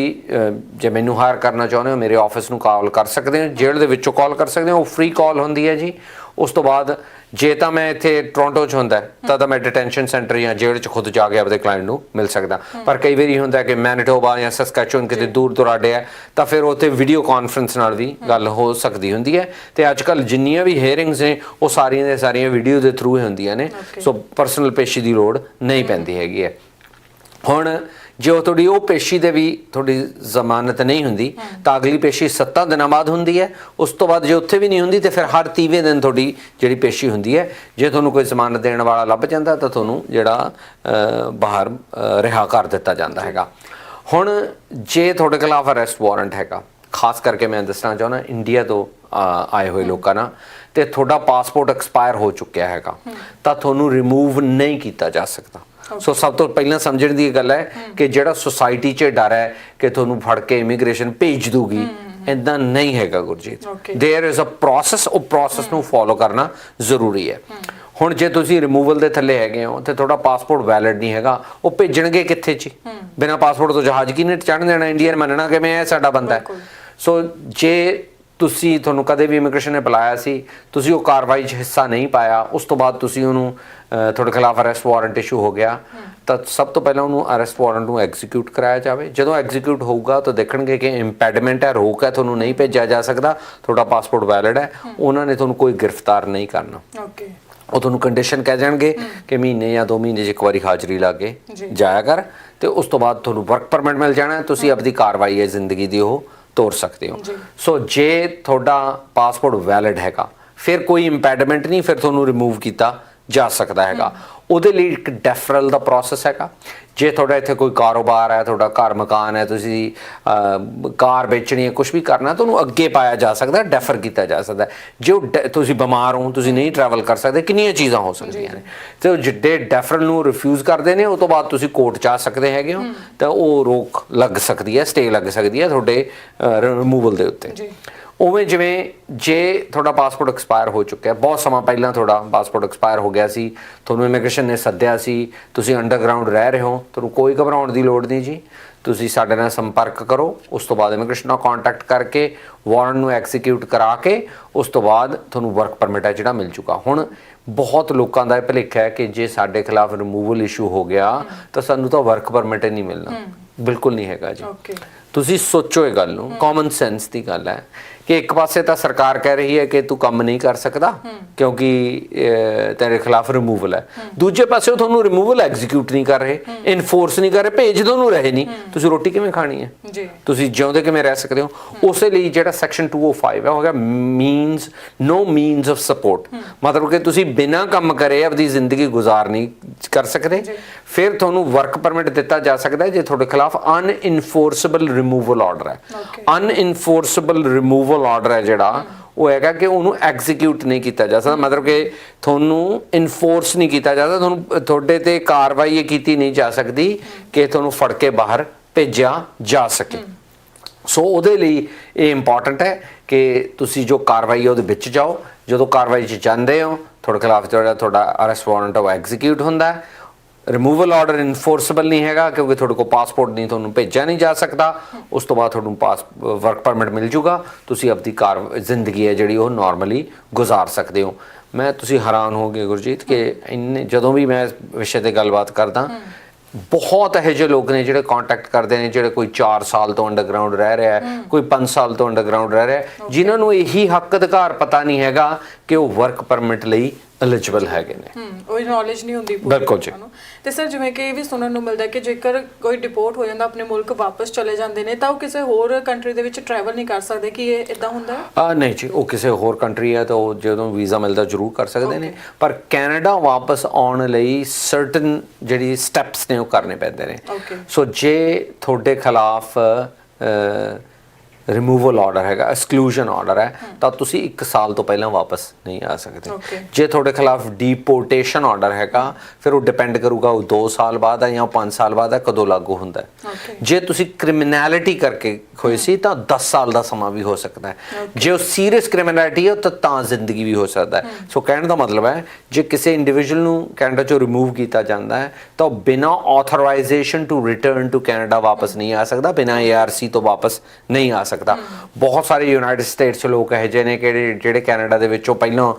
ਜੇ ਮੈਨੂੰ ਹਾਇਰ ਕਰਨਾ ਚਾਹੁੰਦੇ ਹੋ ਮੇਰੇ ਆਫਿਸ ਨੂੰ ਕਾਲ ਕਰ ਸਕਦੇ ਹੋ ਜੇਲ੍ਹ ਦੇ ਵਿੱਚੋਂ ਕਾਲ ਕਰ ਸਕਦੇ ਹੋ ਉਹ ਫ੍ਰੀ ਕਾਲ ਹੁੰਦੀ ਹੈ ਜੀ। ਉਸ ਤੋਂ ਬਾਅਦ ਜੇ ਤਾਂ ਮੈਂ ਇੱਥੇ ਟੋਰਾਂਟੋ 'ਚ ਹੁੰਦਾ ਤਾਂ ਤਾਂ ਮੈਂ ਡਿਟੈਂਸ਼ਨ ਸੈਂਟਰ ਜਾਂ ਜੇਲ੍ਹ 'ਚ ਖੁਦ ਜਾ ਕੇ ਆਪਣੇ ਕਲਾਇੰਟ ਨੂੰ ਮਿਲ ਸਕਦਾ। ਪਰ ਕਈ ਵਾਰੀ ਹੁੰਦਾ ਕਿ ਮੈਨੀਟੋਬਾ ਜਾਂ ਸਸਕੈਚੁਅਨ ਕਿਤੇ ਦੂਰ ਦੁਰਾਡੇ ਹੈ ਤਾਂ ਫਿਰ ਉੱਥੇ ਵੀਡੀਓ ਕਾਨਫਰੰਸ ਨਾਲ ਵੀ ਗੱਲ ਹੋ ਸਕਦੀ ਹੁੰਦੀ ਹੈ। ਤੇ ਅੱਜ ਕੱਲ ਜਿੰਨੀਆਂ ਵੀ ਹੀਅਰਿੰਗਸ ਨੇ ਉਹ ਸਾਰੀਆਂ ਦੇ ਸਾਰੀਆਂ ਵੀਡੀਓ ਦੇ ਥਰੂ ਹੀ ਹੁੰਦੀਆਂ ਨੇ. ਸੋ ਪਰਸਨਲ ਪੇਸ਼ੀ ਦੀ ਲੋੜ ਨਹੀਂ ਪੈਂਦੀ ਹੈਗੀ ਹੈ। ਹੁਣ ਜੇ ਉਹ ਤੁਹਾਡੀ ਉਹ ਪੇਸ਼ੀ ਦੇ ਵੀ ਤੁਹਾਡੀ ਜ਼ਮਾਨਤ ਨਹੀਂ ਹੁੰਦੀ ਤਾਂ ਅਗਲੀ ਪੇਸ਼ੀ 7 ਦਿਨਾਂ ਬਾਅਦ ਹੁੰਦੀ ਹੈ। ਉਸ ਤੋਂ ਬਾਅਦ ਜੇ ਉੱਥੇ ਵੀ ਨਹੀਂ ਹੁੰਦੀ ਤੇ ਫਿਰ ਹਰ 30ਵੇਂ ਦਿਨ ਤੁਹਾਡੀ ਜਿਹੜੀ ਪੇਸ਼ੀ ਹੁੰਦੀ ਹੈ ਜੇ ਤੁਹਾਨੂੰ ਕੋਈ ਜ਼ਮਾਨਤ ਦੇਣ ਵਾਲਾ ਲੱਭ ਜਾਂਦਾ ਤਾਂ ਤੁਹਾਨੂੰ ਜਿਹੜਾ ਬਾਹਰ ਰਿਹਾ ਕਰ ਦਿੱਤਾ ਜਾਂਦਾ ਹੈਗਾ। ਹੁਣ ਜੇ ਤੁਹਾਡੇ ਖਿਲਾਫ ਅਰੈਸਟ ਵਾਰੰਟ ਹੈਗਾ ਖਾਸ ਕਰਕੇ ਮੈਂ ਦੱਸਣਾ ਚਾਹੁੰਦਾ ਇੰਡੀਆ ਤੋਂ ਆਏ ਹੋਏ ਲੋਕਾਂ ਨਾਲ ਤੇ ਤੁਹਾਡਾ ਪਾਸਪੋਰਟ ਐਕਸਪਾਇਰ ਹੋ ਚੁੱਕਿਆ ਹੈਗਾ ਤਾਂ ਤੁਹਾਨੂੰ ਰਿਮੂਵ ਨਹੀਂ ਕੀਤਾ ਜਾ ਸਕਦਾ। ਸੋ ਸਭ ਤੋਂ ਪਹਿਲਾਂ ਸਮਝਣ ਦੀ ਇਹ ਗੱਲ ਹੈ ਕਿ ਜਿਹੜਾ ਸੁਸਾਇਟੀ 'ਚ ਡਰ ਹੈ ਕਿ ਤੁਹਾਨੂੰ ਫੜ ਕੇ ਇਮੀਗ੍ਰੇਸ਼ਨ ਭੇਜ ਦੂਗੀ ਇਦਾਂ ਨਹੀਂ ਹੈਗਾ Gurjeet Okay. There is a process ਉਹ ਪ੍ਰੋਸੈਸ ਨੂੰ ਫੋਲੋ ਕਰਨਾ ਜ਼ਰੂਰੀ ਹੈ ਹੁਣ ਜੇ ਤੁਸੀਂ ਰਿਮੂਵਲ ਦੇ ਥੱਲੇ ਹੈਗੇ ਹੋ ਤੇ ਤੁਹਾਡਾ ਪਾਸਪੋਰਟ ਵੈਲਿਡ ਨਹੀਂ ਹੈਗਾ ਉਹ ਭੇਜਣਗੇ ਕਿੱਥੇ ਚ ਬਿਨਾ ਪਾਸਪੋਰਟ ਤੋਂ ਜਹਾਜ਼ ਕਿਨੇ ਚੜ੍ਹਨ ਦੇਣਾ ਇੰਡੀਅਨ ਮੰਨਣਾ ਕਿਵੇਂ ਹੈ ਸਾਡਾ ਬੰਦਾ ਹੈ ਬਿਲਕੁਲ। ਸੋ ਜੇ ਤੁਸੀਂ ਤੁਹਾਨੂੰ ਕਦੇ ਵੀ ਇਮੀਗ੍ਰੇਸ਼ਨ ਨੇ ਬੁਲਾਇਆ ਸੀ ਤੁਸੀਂ ਉਹ ਕਾਰਵਾਈ 'ਚ ਹਿੱਸਾ ਨਹੀਂ ਪਾਇਆ ਉਸ ਤੋਂ ਬਾਅਦ ਤੁਸੀਂ ਉਹਨੂੰ ਤੁਹਾਡੇ ਖਿਲਾਫ ਅਰੈਸਟ ਵਾਰੰਟ ਇਸ਼ੂ ਹੋ ਗਿਆ ਤਾਂ ਸਭ ਤੋਂ ਪਹਿਲਾਂ ਉਹਨੂੰ ਅਰੈਸਟ ਵਾਰੰਟ ਨੂੰ ਐਗਜ਼ੀਕਿਊਟ ਕਰਾਇਆ ਜਾਵੇ। ਜਦੋਂ ਐਗਜ਼ੀਕਿਊਟ ਹੋਊਗਾ ਤਾਂ ਦੇਖਣਗੇ ਕਿ ਇੰਪੈਡਮੈਂਟ ਹੈ ਰੋਕ ਹੈ ਤੁਹਾਨੂੰ ਨਹੀਂ ਭੇਜਿਆ ਜਾ ਸਕਦਾ ਤੁਹਾਡਾ ਪਾਸਪੋਰਟ ਵੈਲਿਡ ਹੈ ਉਹਨਾਂ ਨੇ ਤੁਹਾਨੂੰ ਕੋਈ ਗ੍ਰਿਫਤਾਰ ਨਹੀਂ ਕਰਨਾ। ਓਕੇ। ਉਹ ਤੁਹਾਨੂੰ ਕੰਡੀਸ਼ਨ ਕਹਿ ਜਾਣਗੇ ਕਿ ਮਹੀਨੇ ਜਾਂ 2 ਮਹੀਨੇ 'ਚ ਇੱਕ ਵਾਰੀ ਹਾਜ਼ਰੀ ਲਾ ਕੇ। ਜਾਇਆ ਕਰ ਤੇ ਉਸ ਤੋਂ ਬਾਅਦ ਤੁਹਾਨੂੰ ਵਰਕ ਪਰਮਿਟ ਮਿਲ ਜਾਣਾ ਤੁਸੀਂ ਆਪਣੀ ਕਾਰਵਾਈ ਹੈ ਜ਼ਿੰਦਗੀ ਦੀ ਉਹ ਤੋਰ ਸਕਦੇ ਹੋ। ਸੋ ਜੇ ਤੁਹਾਡਾ ਪਾਸਪੋਰਟ ਵੈਲਿਡ ਹੈਗਾ ਫਿਰ ਕੋਈ ਇੰਪੈਡਮੈਂਟ ਨਹੀਂ ਫਿਰ ਤੁਹਾਨੂੰ ਰਿਮੂਵ ਕੀਤਾ ਜਾ ਸਕਦਾ ਹੈਗਾ। ਉਹਦੇ ਲਈ ਇੱਕ ਡੈਫਰਲ ਦਾ ਪ੍ਰੋਸੈਸ ਹੈਗਾ। ਜੇ ਤੁਹਾਡਾ ਇੱਥੇ ਕੋਈ ਕਾਰੋਬਾਰ ਹੈ ਤੁਹਾਡਾ ਘਰ ਮਕਾਨ ਹੈ ਤੁਸੀਂ ਕਾਰ ਵੇਚਣੀ ਹੈ ਕੁਝ ਵੀ ਕਰਨਾ ਤੁਹਾਨੂੰ ਅੱਗੇ ਪਾਇਆ ਜਾ ਸਕਦਾ ਡੈਫਰ ਕੀਤਾ ਜਾ ਸਕਦਾ। ਜੇ ਤੁਸੀਂ ਬਿਮਾਰ ਹੋ ਤੁਸੀਂ ਨਹੀਂ ਟਰੈਵਲ ਕਰ ਸਕਦੇ ਕਿੰਨੀਆਂ ਚੀਜ਼ਾਂ ਹੋ ਸਕਦੀਆਂ ਨੇ। ਤੇ ਉਹ ਜਿੱਡੇ ਡੈਫਰਲ ਨੂੰ ਰਿਫਿਊਜ਼ ਕਰਦੇ ਨੇ ਉਹ ਤੋਂ ਬਾਅਦ ਤੁਸੀਂ ਕੋਰਟ ਜਾ ਸਕਦੇ ਹੈਗੇ ਹੋ ਤਾਂ ਉਹ ਰੋਕ ਲੱਗ ਸਕਦੀ ਹੈ ਸਟੇ ਲੱਗ ਸਕਦੀ ਹੈ ਤੁਹਾਡੇ ਰਿਮੂਵਲ ਦੇ ਉੱਤੇ। ਜੀ। ਉਵੇਂ ਜਿਵੇਂ ਜੇ ਤੁਹਾਡਾ ਪਾਸਪੋਰਟ ਐਕਸਪਾਇਰ ਹੋ ਚੁੱਕਿਆ ਬਹੁਤ ਸਮਾਂ ਪਹਿਲਾਂ ਤੁਹਾਡਾ ਪਾਸਪੋਰਟ ਐਕਸਪਾਇਰ ਹੋ ਗਿਆ ਸੀ ਤੁਹਾਨੂੰ ਇਮੀਗ੍ਰੇਸ਼ਨ ਨੇ ਸੱਦਿਆ ਸੀ ਤੁਸੀਂ ਅੰਡਰਗਰਾਉਂਡ ਰਹਿ ਰਹੇ ਹੋ ਤੁਹਾਨੂੰ ਕੋਈ ਘਬਰਾਉਣ ਦੀ ਲੋੜ ਨਹੀਂ ਜੀ। ਤੁਸੀਂ ਸਾਡੇ ਨਾਲ ਸੰਪਰਕ ਕਰੋ ਉਸ ਤੋਂ ਬਾਅਦ ਇਮੀਗ੍ਰੇਸ਼ਨ ਨਾਲ ਕੰਟੈਕਟ ਕਰਕੇ ਵਾਰੰਟ ਨੂੰ ਐਕਸੀਕਿਊਟ ਕਰਾ ਕੇ ਉਸ ਤੋਂ ਬਾਅਦ ਤੁਹਾਨੂੰ ਵਰਕ ਪਰਮਿਟ ਹੈ ਜਿਹੜਾ ਮਿਲ ਚੁੱਕਾ। ਹੁਣ ਬਹੁਤ ਲੋਕਾਂ ਦਾ ਇਹ ਭੁਲੇਖਾ ਹੈ ਕਿ ਜੇ ਸਾਡੇ ਖਿਲਾਫ ਰਿਮੂਵਲ ਇਸ਼ੂ ਹੋ ਗਿਆ ਤਾਂ ਸਾਨੂੰ ਤਾਂ ਵਰਕ ਪਰਮਿਟ ਹੀ ਨਹੀਂ ਮਿਲਣਾ। ਬਿਲਕੁਲ ਨਹੀਂ ਹੈਗਾ ਜੀ। ਤੁਸੀਂ ਸੋਚੋ ਇਹ ਗੱਲ ਨੂੰ ਕਾਮਨ ਸੈਂਸ ਦੀ ਗੱਲ ਹੈ। ਕਿ ਇੱਕ ਪਾਸੇ ਤਾਂ ਸਰਕਾਰ ਕਹਿ ਰਹੀ ਹੈ ਕਿ ਤੂੰ ਕੰਮ ਨਹੀਂ ਕਰ ਸਕਦਾ ਕਿਉਂਕਿ ਤੇਰੇ ਖਿਲਾਫ ਰਿਮੂਵਲ ਹੈ। ਦੂਜੇ ਪਾਸੇ ਉਹ ਤੁਹਾਨੂੰ ਰਿਮੂਵਲ ਐਗਜ਼ੀਕਿਊਟ ਨਹੀਂ ਕਰ ਰਹੇ ਇਨਫੋਰਸ ਨਹੀਂ ਕਰ ਰਹੇ ਭੇਜ ਤੁਹਾਨੂੰ ਰਹੇ ਨਹੀਂ। ਤੁਸੀਂ ਰੋਟੀ ਕਿਵੇਂ ਖਾਣੀ ਹੈ? ਜੀ। ਤੁਸੀਂ ਜਿਉਂਦੇ ਕਿਵੇਂ ਰਹਿ ਸਕਦੇ ਹੋ? ਉਸੇ ਲਈ ਜਿਹੜਾ ਸੈਕਸ਼ਨ 205 ਹੈ ਉਹ ਹੈਗਾ means no means of support ਮਤਲਬ ਕਿ ਤੁਸੀਂ ਬਿਨਾਂ ਕੰਮ ਕਰੇ ਆਪਣੀ ਜ਼ਿੰਦਗੀ ਗੁਜ਼ਾਰ ਨਹੀਂ ਕਰ ਸਕਦੇ। ਫਿਰ ਤੁਹਾਨੂੰ ਵਰਕ ਪਰਮਿਟ ਦਿੱਤਾ ਜਾ ਸਕਦਾ ਹੈ ਜੇ ਤੁਹਾਡੇ ਖਿਲਾਫ ਅਨਇਨਫੋਰਸੇਬਲ ਰਿਮੂਵਲ ਆਰਡਰ ਹੈ. ਅਨਇਨਫੋਰਸੇਬਲ ਰਿਮੂਵਲ ਆਰਡਰ ਹੈ ਜਿਹੜਾ, ਉਹ ਹੈਗਾ ਕਿ ਉਹਨੂੰ ਐਗਜ਼ੀਕਿਊਟ ਨਹੀਂ ਕੀਤਾ ਜਾ ਸਕਦਾ। ਮਤਲਬ ਕਿ ਤੁਹਾਨੂੰ ਇਨਫੋਰਸ ਨਹੀਂ ਕੀਤਾ ਜਾ ਸਕਦਾ, ਤੁਹਾਨੂੰ ਤੁਹਾਡੇ ਤੇ ਕਾਰਵਾਈ ਇਹ ਕੀਤੀ ਨਹੀਂ ਜਾ ਸਕਦੀ ਕਿ ਤੁਹਾਨੂੰ ਫੜ ਕੇ ਬਾਹਰ ਭੇਜਿਆ ਜਾ ਸਕੇ। ਸੋ ਉਹਦੇ ਲਈ ਇਹ ਇੰਪੋਰਟੈਂਟ ਹੈ ਕਿ ਤੁਸੀਂ ਜੋ ਕਾਰਵਾਈ ਉਹਦੇ ਵਿੱਚ ਜਾਓ। ਜਦੋਂ ਕਾਰਵਾਈ 'ਚ ਜਾਂਦੇ ਹੋ, ਤੁਹਾਡੇ ਖਿਲਾਫ ਜਿਹੜਾ ਤੁਹਾਡਾ ਅਰੈਸਟ ਵਾਰੰਟ ਉਹ ਐਗਜ਼ੀਕਿਊਟ ਹੁੰਦਾ ਹੈ। ਰਿਮੂਵਲ ਆਰਡਰ ਇਨਫੋਰਸੇਬਲ ਨਹੀਂ ਹੈਗਾ ਕਿਉਂਕਿ ਤੁਹਾਡੇ ਕੋਲ ਪਾਸਪੋਰਟ ਨਹੀਂ ਤੁਹਾਨੂੰ ਭੇਜਿਆ ਨਹੀਂ ਜਾ ਸਕਦਾ। ਉਸ ਤੋਂ ਬਾਅਦ ਤੁਹਾਨੂੰ ਪਾਸ ਵਰਕ ਪਰਮਿਟ ਮਿਲ ਜੂਗਾ। ਤੁਸੀਂ ਆਪਣੀ ਕਾਰ ਜ਼ਿੰਦਗੀ ਹੈ ਜਿਹੜੀ ਉਹ ਨਾਰਮਲੀ ਗੁਜ਼ਾਰ ਸਕਦੇ ਹੋ। ਮੈਂ ਤੁਸੀਂ ਹੈਰਾਨ ਹੋਗੇ ਗੁਰਜੀਤ ਕਿ ਇੰਨੇ ਜਦੋਂ ਵੀ ਮੈਂ ਇਸ ਵਿਸ਼ੇ ਤੇ ਗੱਲਬਾਤ ਕਰਦਾ ਬਹੁਤ ਇਹੋ ਜਿਹੇ ਲੋਕ ਨੇ ਜਿਹੜੇ ਕੰਟੈਕਟ ਕਰਦੇ ਨੇ ਜਿਹੜੇ ਕੋਈ 4 ਸਾਲ ਤੋਂ ਅੰਡਰਗਰਾਉਂਡ ਰਹਿ ਰਿਹਾ ਹੈ ਕੋਈ 5 ਸਾਲ ਤੋਂ ਅੰਡਰਗਰਾਉਂਡ ਰਹਿ ਰਿਹਾ ਹੈ ਜਿਨ੍ਹਾਂ ਨੂੰ ਇਹੀ ਹੱਕ ਅਧਿਕਾਰ ਪਤਾ ਨਹੀਂ ਹੈਗਾ ਕਿ ਉਹ ਵਰਕ ਪਰਮਿਟ ਲਈ ਐਲੀਜੀਬਲ ਹੈਗੇ ਨੇ। ਹਮ ਉਹ ਨੌਲੇਜ ਨਹੀਂ ਹੁੰਦੀ ਬਿਲਕੁਲ ਜੀ। ਤੇ ਸਰ ਜਿਵੇਂ ਕਿ ਇਹ ਵੀ ਸੁਣਨ ਨੂੰ ਮਿਲਦਾ ਕਿ ਜੇਕਰ ਕੋਈ ਡਿਪੋਰਟ ਹੋ ਜਾਂਦਾ ਆਪਣੇ ਮੁਲਕ ਵਾਪਸ ਚਲੇ ਜਾਂਦੇ ਨੇ ਤਾਂ ਉਹ ਕਿਸੇ ਹੋਰ ਕੰਟਰੀ ਦੇ ਵਿੱਚ ਟਰੈਵਲ ਨਹੀਂ ਕਰ ਸਕਦੇ ਕਿ ਇਹ ਇਦਾਂ ਹੁੰਦਾ ਹੈ? ਆ ਨਹੀਂ ਜੀ ਉਹ ਕਿਸੇ ਹੋਰ ਕੰਟਰੀ ਹੈ ਤਾਂ ਉਹ ਜਦੋਂ ਵੀਜ਼ਾ ਮਿਲਦਾ ਜ਼ਰੂਰ ਕਰ ਸਕਦੇ ਨੇ। ਪਰ ਕੈਨੇਡਾ ਵਾਪਸ ਆਉਣ ਲਈ ਸਰਟਨ ਜਿਹੜੀ ਸਟੈਪਸ ਨੇ ਉਹ ਕਰਨੇ ਪੈਂਦੇ ਨੇ. ਸੋ ਜੇ ਤੁਹਾਡੇ ਖਿਲਾਫ ਰਿਮੂਵਲ ਆਰਡਰ ਹੈਗਾ ਐਕਸਕਲੂਜਨ ਆਰਡਰ ਹੈ ਤਾਂ ਤੁਸੀਂ 1 ਸਾਲ ਤੋਂ ਪਹਿਲਾਂ ਵਾਪਸ ਨਹੀਂ ਆ ਸਕਦੇ. ਜੇ ਤੁਹਾਡੇ ਖਿਲਾਫ ਡੀਪੋਰਟੇਸ਼ਨ ਆਰਡਰ ਹੈਗਾ ਫਿਰ ਉਹ ਡਿਪੈਂਡ ਕਰੂਗਾ ਉਹ 2 ਸਾਲ ਬਾਅਦ ਹੈ ਜਾਂ 5 ਸਾਲ ਬਾਅਦ ਹੈ ਕਦੋਂ ਲਾਗੂ ਹੁੰਦਾ ਹੈ. ਜੇ ਤੁਸੀਂ ਕ੍ਰਿਮੀਨੈਲਿਟੀ ਕਰਕੇ ਹੋਏ ਸੀ ਤਾਂ 10 ਸਾਲ ਦਾ ਸਮਾਂ ਵੀ ਹੋ ਸਕਦਾ ਹੈ। ਜੇ ਉਹ ਸੀਰੀਅਸ ਕ੍ਰਿਮੀਨੈਲਿਟੀ ਹੈ ਤਾਂ ਤਾਂ ਜ਼ਿੰਦਗੀ ਵੀ ਹੋ ਸਕਦਾ ਹੈ। ਸੋ ਕਹਿਣ ਦਾ ਮਤਲਬ ਹੈ ਜੇ ਕਿਸੇ ਇੰਡੀਵਿਜੂਅਲ ਨੂੰ ਕੈਨੇਡਾ ਚੋਂ ਰਿਮੂਵ ਕੀਤਾ ਜਾਂਦਾ ਹੈ ਤਾਂ ਉਹ ਬਿਨਾਂ authorisation to return to Canada ਵਾਪਸ ਨਹੀਂ ਆ ਸਕਦਾ ਬਿਨਾਂ ਏਆਰਸੀ ਤੋਂ ਵਾਪਸ ਨਹੀਂ ਆ ਸਕਦਾ। ਬਹੁਤ ਸਾਰੇ ਯੂਨਾਈਟਿਡ ਸਟੇਟਸ 'ਚ ਲੋਕ ਇਹੋ ਜਿਹੇ ਨੇ ਕਿ ਜਿਹੜੇ ਕੈਨੇਡਾ ਦੇ ਵਿੱਚੋਂ ਪਹਿਲਾਂ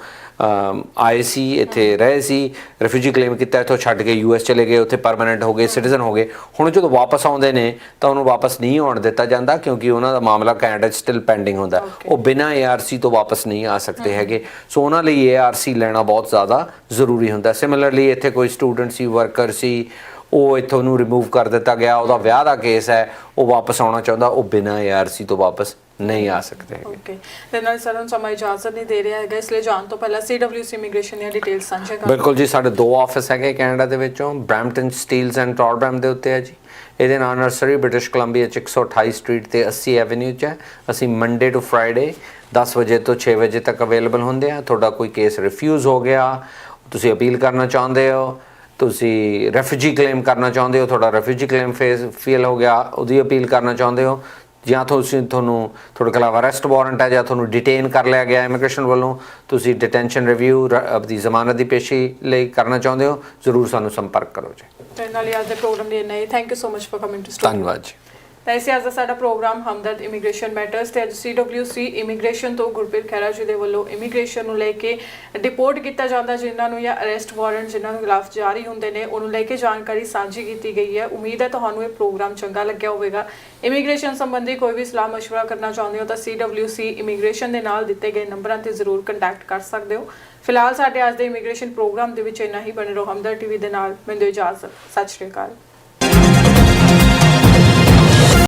ਆਏ ਸੀ ਇੱਥੇ ਰਹੇ ਸੀ ਰਿਫਿਊਜੀ ਕਲੇਮ ਕੀਤਾ ਇੱਥੋਂ ਛੱਡ ਕੇ ਯੂਐਸ ਚਲੇ ਗਏ ਉੱਥੇ ਪਰਮਨੈਂਟ ਹੋ ਗਏ ਸਿਟੀਜ਼ਨ ਹੋ ਗਏ। ਹੁਣ ਜਦੋਂ ਵਾਪਸ ਆਉਂਦੇ ਨੇ ਤਾਂ ਉਹਨੂੰ ਵਾਪਸ ਨਹੀਂ ਆਉਣ ਦਿੱਤਾ ਜਾਂਦਾ ਕਿਉਂਕਿ ਉਹਨਾਂ ਦਾ ਮਾਮਲਾ ਕੈਨੇਡਾ 'ਚ ਸਟਿਲ ਪੈਂਡਿੰਗ ਹੁੰਦਾ। ਉਹ ਬਿਨਾਂ ਏਆਰਸੀ ਤੋਂ ਵਾਪਸ ਨਹੀਂ ਆ ਸਕਦੇ ਹੈਗੇ। ਸੋ ਉਹਨਾਂ ਲਈ ਏਆਰਸੀ ਲੈਣਾ ਬਹੁਤ ਜ਼ਿਆਦਾ ਜ਼ਰੂਰੀ ਹੁੰਦਾ। ਸਿਮਿਲਰਲੀ ਇੱਥੇ ਕੋਈ ਸਟੂਡੈਂਟ ਸੀ ਵਰਕਰ ਸੀ ਉਹ ਇੱਥੋਂ ਨੂੰ ਰਿਮੂਵ ਕਰ ਦਿੱਤਾ ਗਿਆ ਉਹਦਾ ਵਿਆਹ ਦਾ ਕੇਸ ਹੈ ਉਹ ਵਾਪਸ ਆਉਣਾ ਚਾਹੁੰਦਾ ਉਹ ਬਿਨਾਂ ਏਆਰਸੀ ਤੋਂ ਵਾਪਸ ਨਹੀਂ ਆ ਸਕਦੇ ਹੈਗੇ। ਓਕੇ ਤੇ ਨਾਲ ਸਰ ਸਮਾਂ ਇਜਾਜ਼ਤ ਨਹੀਂ ਦੇ ਰਿਹਾ ਹੈਗਾ ਇਸ ਲਈ ਜਾਣ ਤੋਂ ਪਹਿਲਾਂ CWC ਇਮੀਗ੍ਰੇਸ਼ਨ ਦੀਆਂ ਡਿਟੇਲਸ ਸਾਂਝੇ ਕਰ। ਬਿਲਕੁਲ ਜੀ ਸਾਡੇ ਦੋ ਆਫਿਸ ਹੈਗੇ ਕੈਨੇਡਾ ਦੇ ਵਿੱਚੋਂ ਬ੍ਰੈਂਪਟਨ ਸਟੀਲਸ ਐਂਡ ਟੌਰਬੈਮ ਦੇ ਉੱਤੇ ਹੈ ਜੀ। ਇਹਦੇ ਨਾਲ ਨਰਸਰੀ ਬ੍ਰਿਟਿਸ਼ ਕੋਲੰਬੀਆ ਚ 128 ਸਟਰੀਟ ਤੇ 80 ਐਵੇਨਿਊ ਚ ਹੈ। ਅਸੀਂ ਮੰਡੇ ਟੂ ਫਰਾਈਡੇ 10 ਵਜੇ ਤੋਂ 6 ਵਜੇ ਤੱਕ ਅਵੇਲੇਬਲ ਹੁੰਦੇ ਆ। ਤੁਹਾਡਾ ਕੋਈ ਕੇਸ ਰਿਫਿਊਜ਼ ਹੋ ਗਿਆ ਤੁਸੀਂ ਅਪੀਲ ਕਰਨਾ ਚਾਹੁੰਦੇ ਹੋ ਤੁਸੀਂ ਰੈਫਿਊਜੀ ਕਲੇਮ ਕਰਨਾ ਚਾਹੁੰਦੇ ਹੋ ਤੁਹਾਡਾ ਰੈਫਿਊਜੀ ਕਲੇਮ ਫੇਸ ਫੇਲ ਹੋ ਗਿਆ ਉਹਦੀ ਅਪੀਲ ਕਰਨਾ ਚਾਹੁੰਦੇ ਹੋ ਜਾਂ ਤੁਸੀਂ ਤੁਹਾਨੂੰ ਤੁਹਾਡੇ ਖਿਲਾਫ ਅਰੈਸਟ ਵਾਰੰਟ ਹੈ ਜਾਂ ਤੁਹਾਨੂੰ ਡਿਟੇਨ ਕਰ ਲਿਆ ਗਿਆ ਇਮੀਗ੍ਰੇਸ਼ਨ ਵੱਲੋਂ ਤੁਸੀਂ ਡਿਟੈਂਸ਼ਨ ਰਿਵਿਊ ਆਪਣੀ ਜ਼ਮਾਨਤ ਦੀ ਪੇਸ਼ੀ ਲਈ ਕਰਨਾ ਚਾਹੁੰਦੇ ਹੋ ਜ਼ਰੂਰ ਸਾਨੂੰ ਸੰਪਰਕ ਕਰੋ ਜੀ। ਤੇ ਨਾਲ ਹੀ ਅੱਜ ਦੇ ਪ੍ਰੋਗਰਾਮ ਲਈ ਇੰਨਾ ਹੀ। Thank you so much for coming to studio ਧੰਨਵਾਦ ਜੀ। ਤਾਂ ਇਸੇ ਅੱਜ ਦਾ ਸਾਡਾ ਪ੍ਰੋਗਰਾਮ ਹਮਦਰਦ ਇਮੀਗ੍ਰੇਸ਼ਨ ਮੈਟਰਸ ਤੇ ਅੱਜ CWC ਇਮੀਗ੍ਰੇਸ਼ਨ ਤੋਂ ਗੁਰਪ੍ਰੀਤ ਖਹਿਰਾ ਜੀ ਦੇ ਵੱਲੋਂ ਇਮੀਗ੍ਰੇਸ਼ਨ ਨੂੰ ਲੈ ਕੇ ਡਿਪੋਰਟ ਕੀਤਾ ਜਾਂਦਾ, ਜਿਨ੍ਹਾਂ ਨੂੰ ਜਾਂ ਅਰੈਸਟ ਵਾਰੰਟ ਜਿਨ੍ਹਾਂ ਨੂੰ ਖਿਲਾਫ ਜਾਰੀ ਹੁੰਦੇ ਨੇ, ਉਹਨੂੰ ਲੈ ਕੇ ਜਾਣਕਾਰੀ ਸਾਂਝੀ ਕੀਤੀ ਗਈ ਹੈ। ਉਮੀਦ ਹੈ ਤੁਹਾਨੂੰ ਇਹ ਪ੍ਰੋਗਰਾਮ ਚੰਗਾ ਲੱਗਿਆ ਹੋਵੇਗਾ। ਇਮੀਗ੍ਰੇਸ਼ਨ ਸੰਬੰਧੀ ਕੋਈ ਵੀ ਸਲਾਹ ਮਸ਼ਵਰਾ ਕਰਨਾ ਚਾਹੁੰਦੇ ਹੋ ਤਾਂ CWC ਇਮੀਗ੍ਰੇਸ਼ਨ ਦੇ ਨਾਲ ਦਿੱਤੇ ਗਏ ਨੰਬਰਾਂ ਤੇ ਜ਼ਰੂਰ ਕੰਟੈਕਟ ਕਰ ਸਕਦੇ ਹੋ। ਫਿਲਹਾਲ ਸਾਡੇ ਅੱਜ ਦੇ ਇਮੀਗ੍ਰੇਸ਼ਨ ਪ੍ਰੋਗਰਾਮ ਦੇ ਵਿੱਚ ਇੰਨਾ ਹੀ। ਬਣੇ ਰਹੋ ਹਮਦਰ ਟੀਵੀ ਦੇ ਨਾਲ। ਮੈਨੂੰ ਇਜਾਜ਼ਤ ਸਤਿ ਸ਼੍ਰੀ ਅਕਾਲ।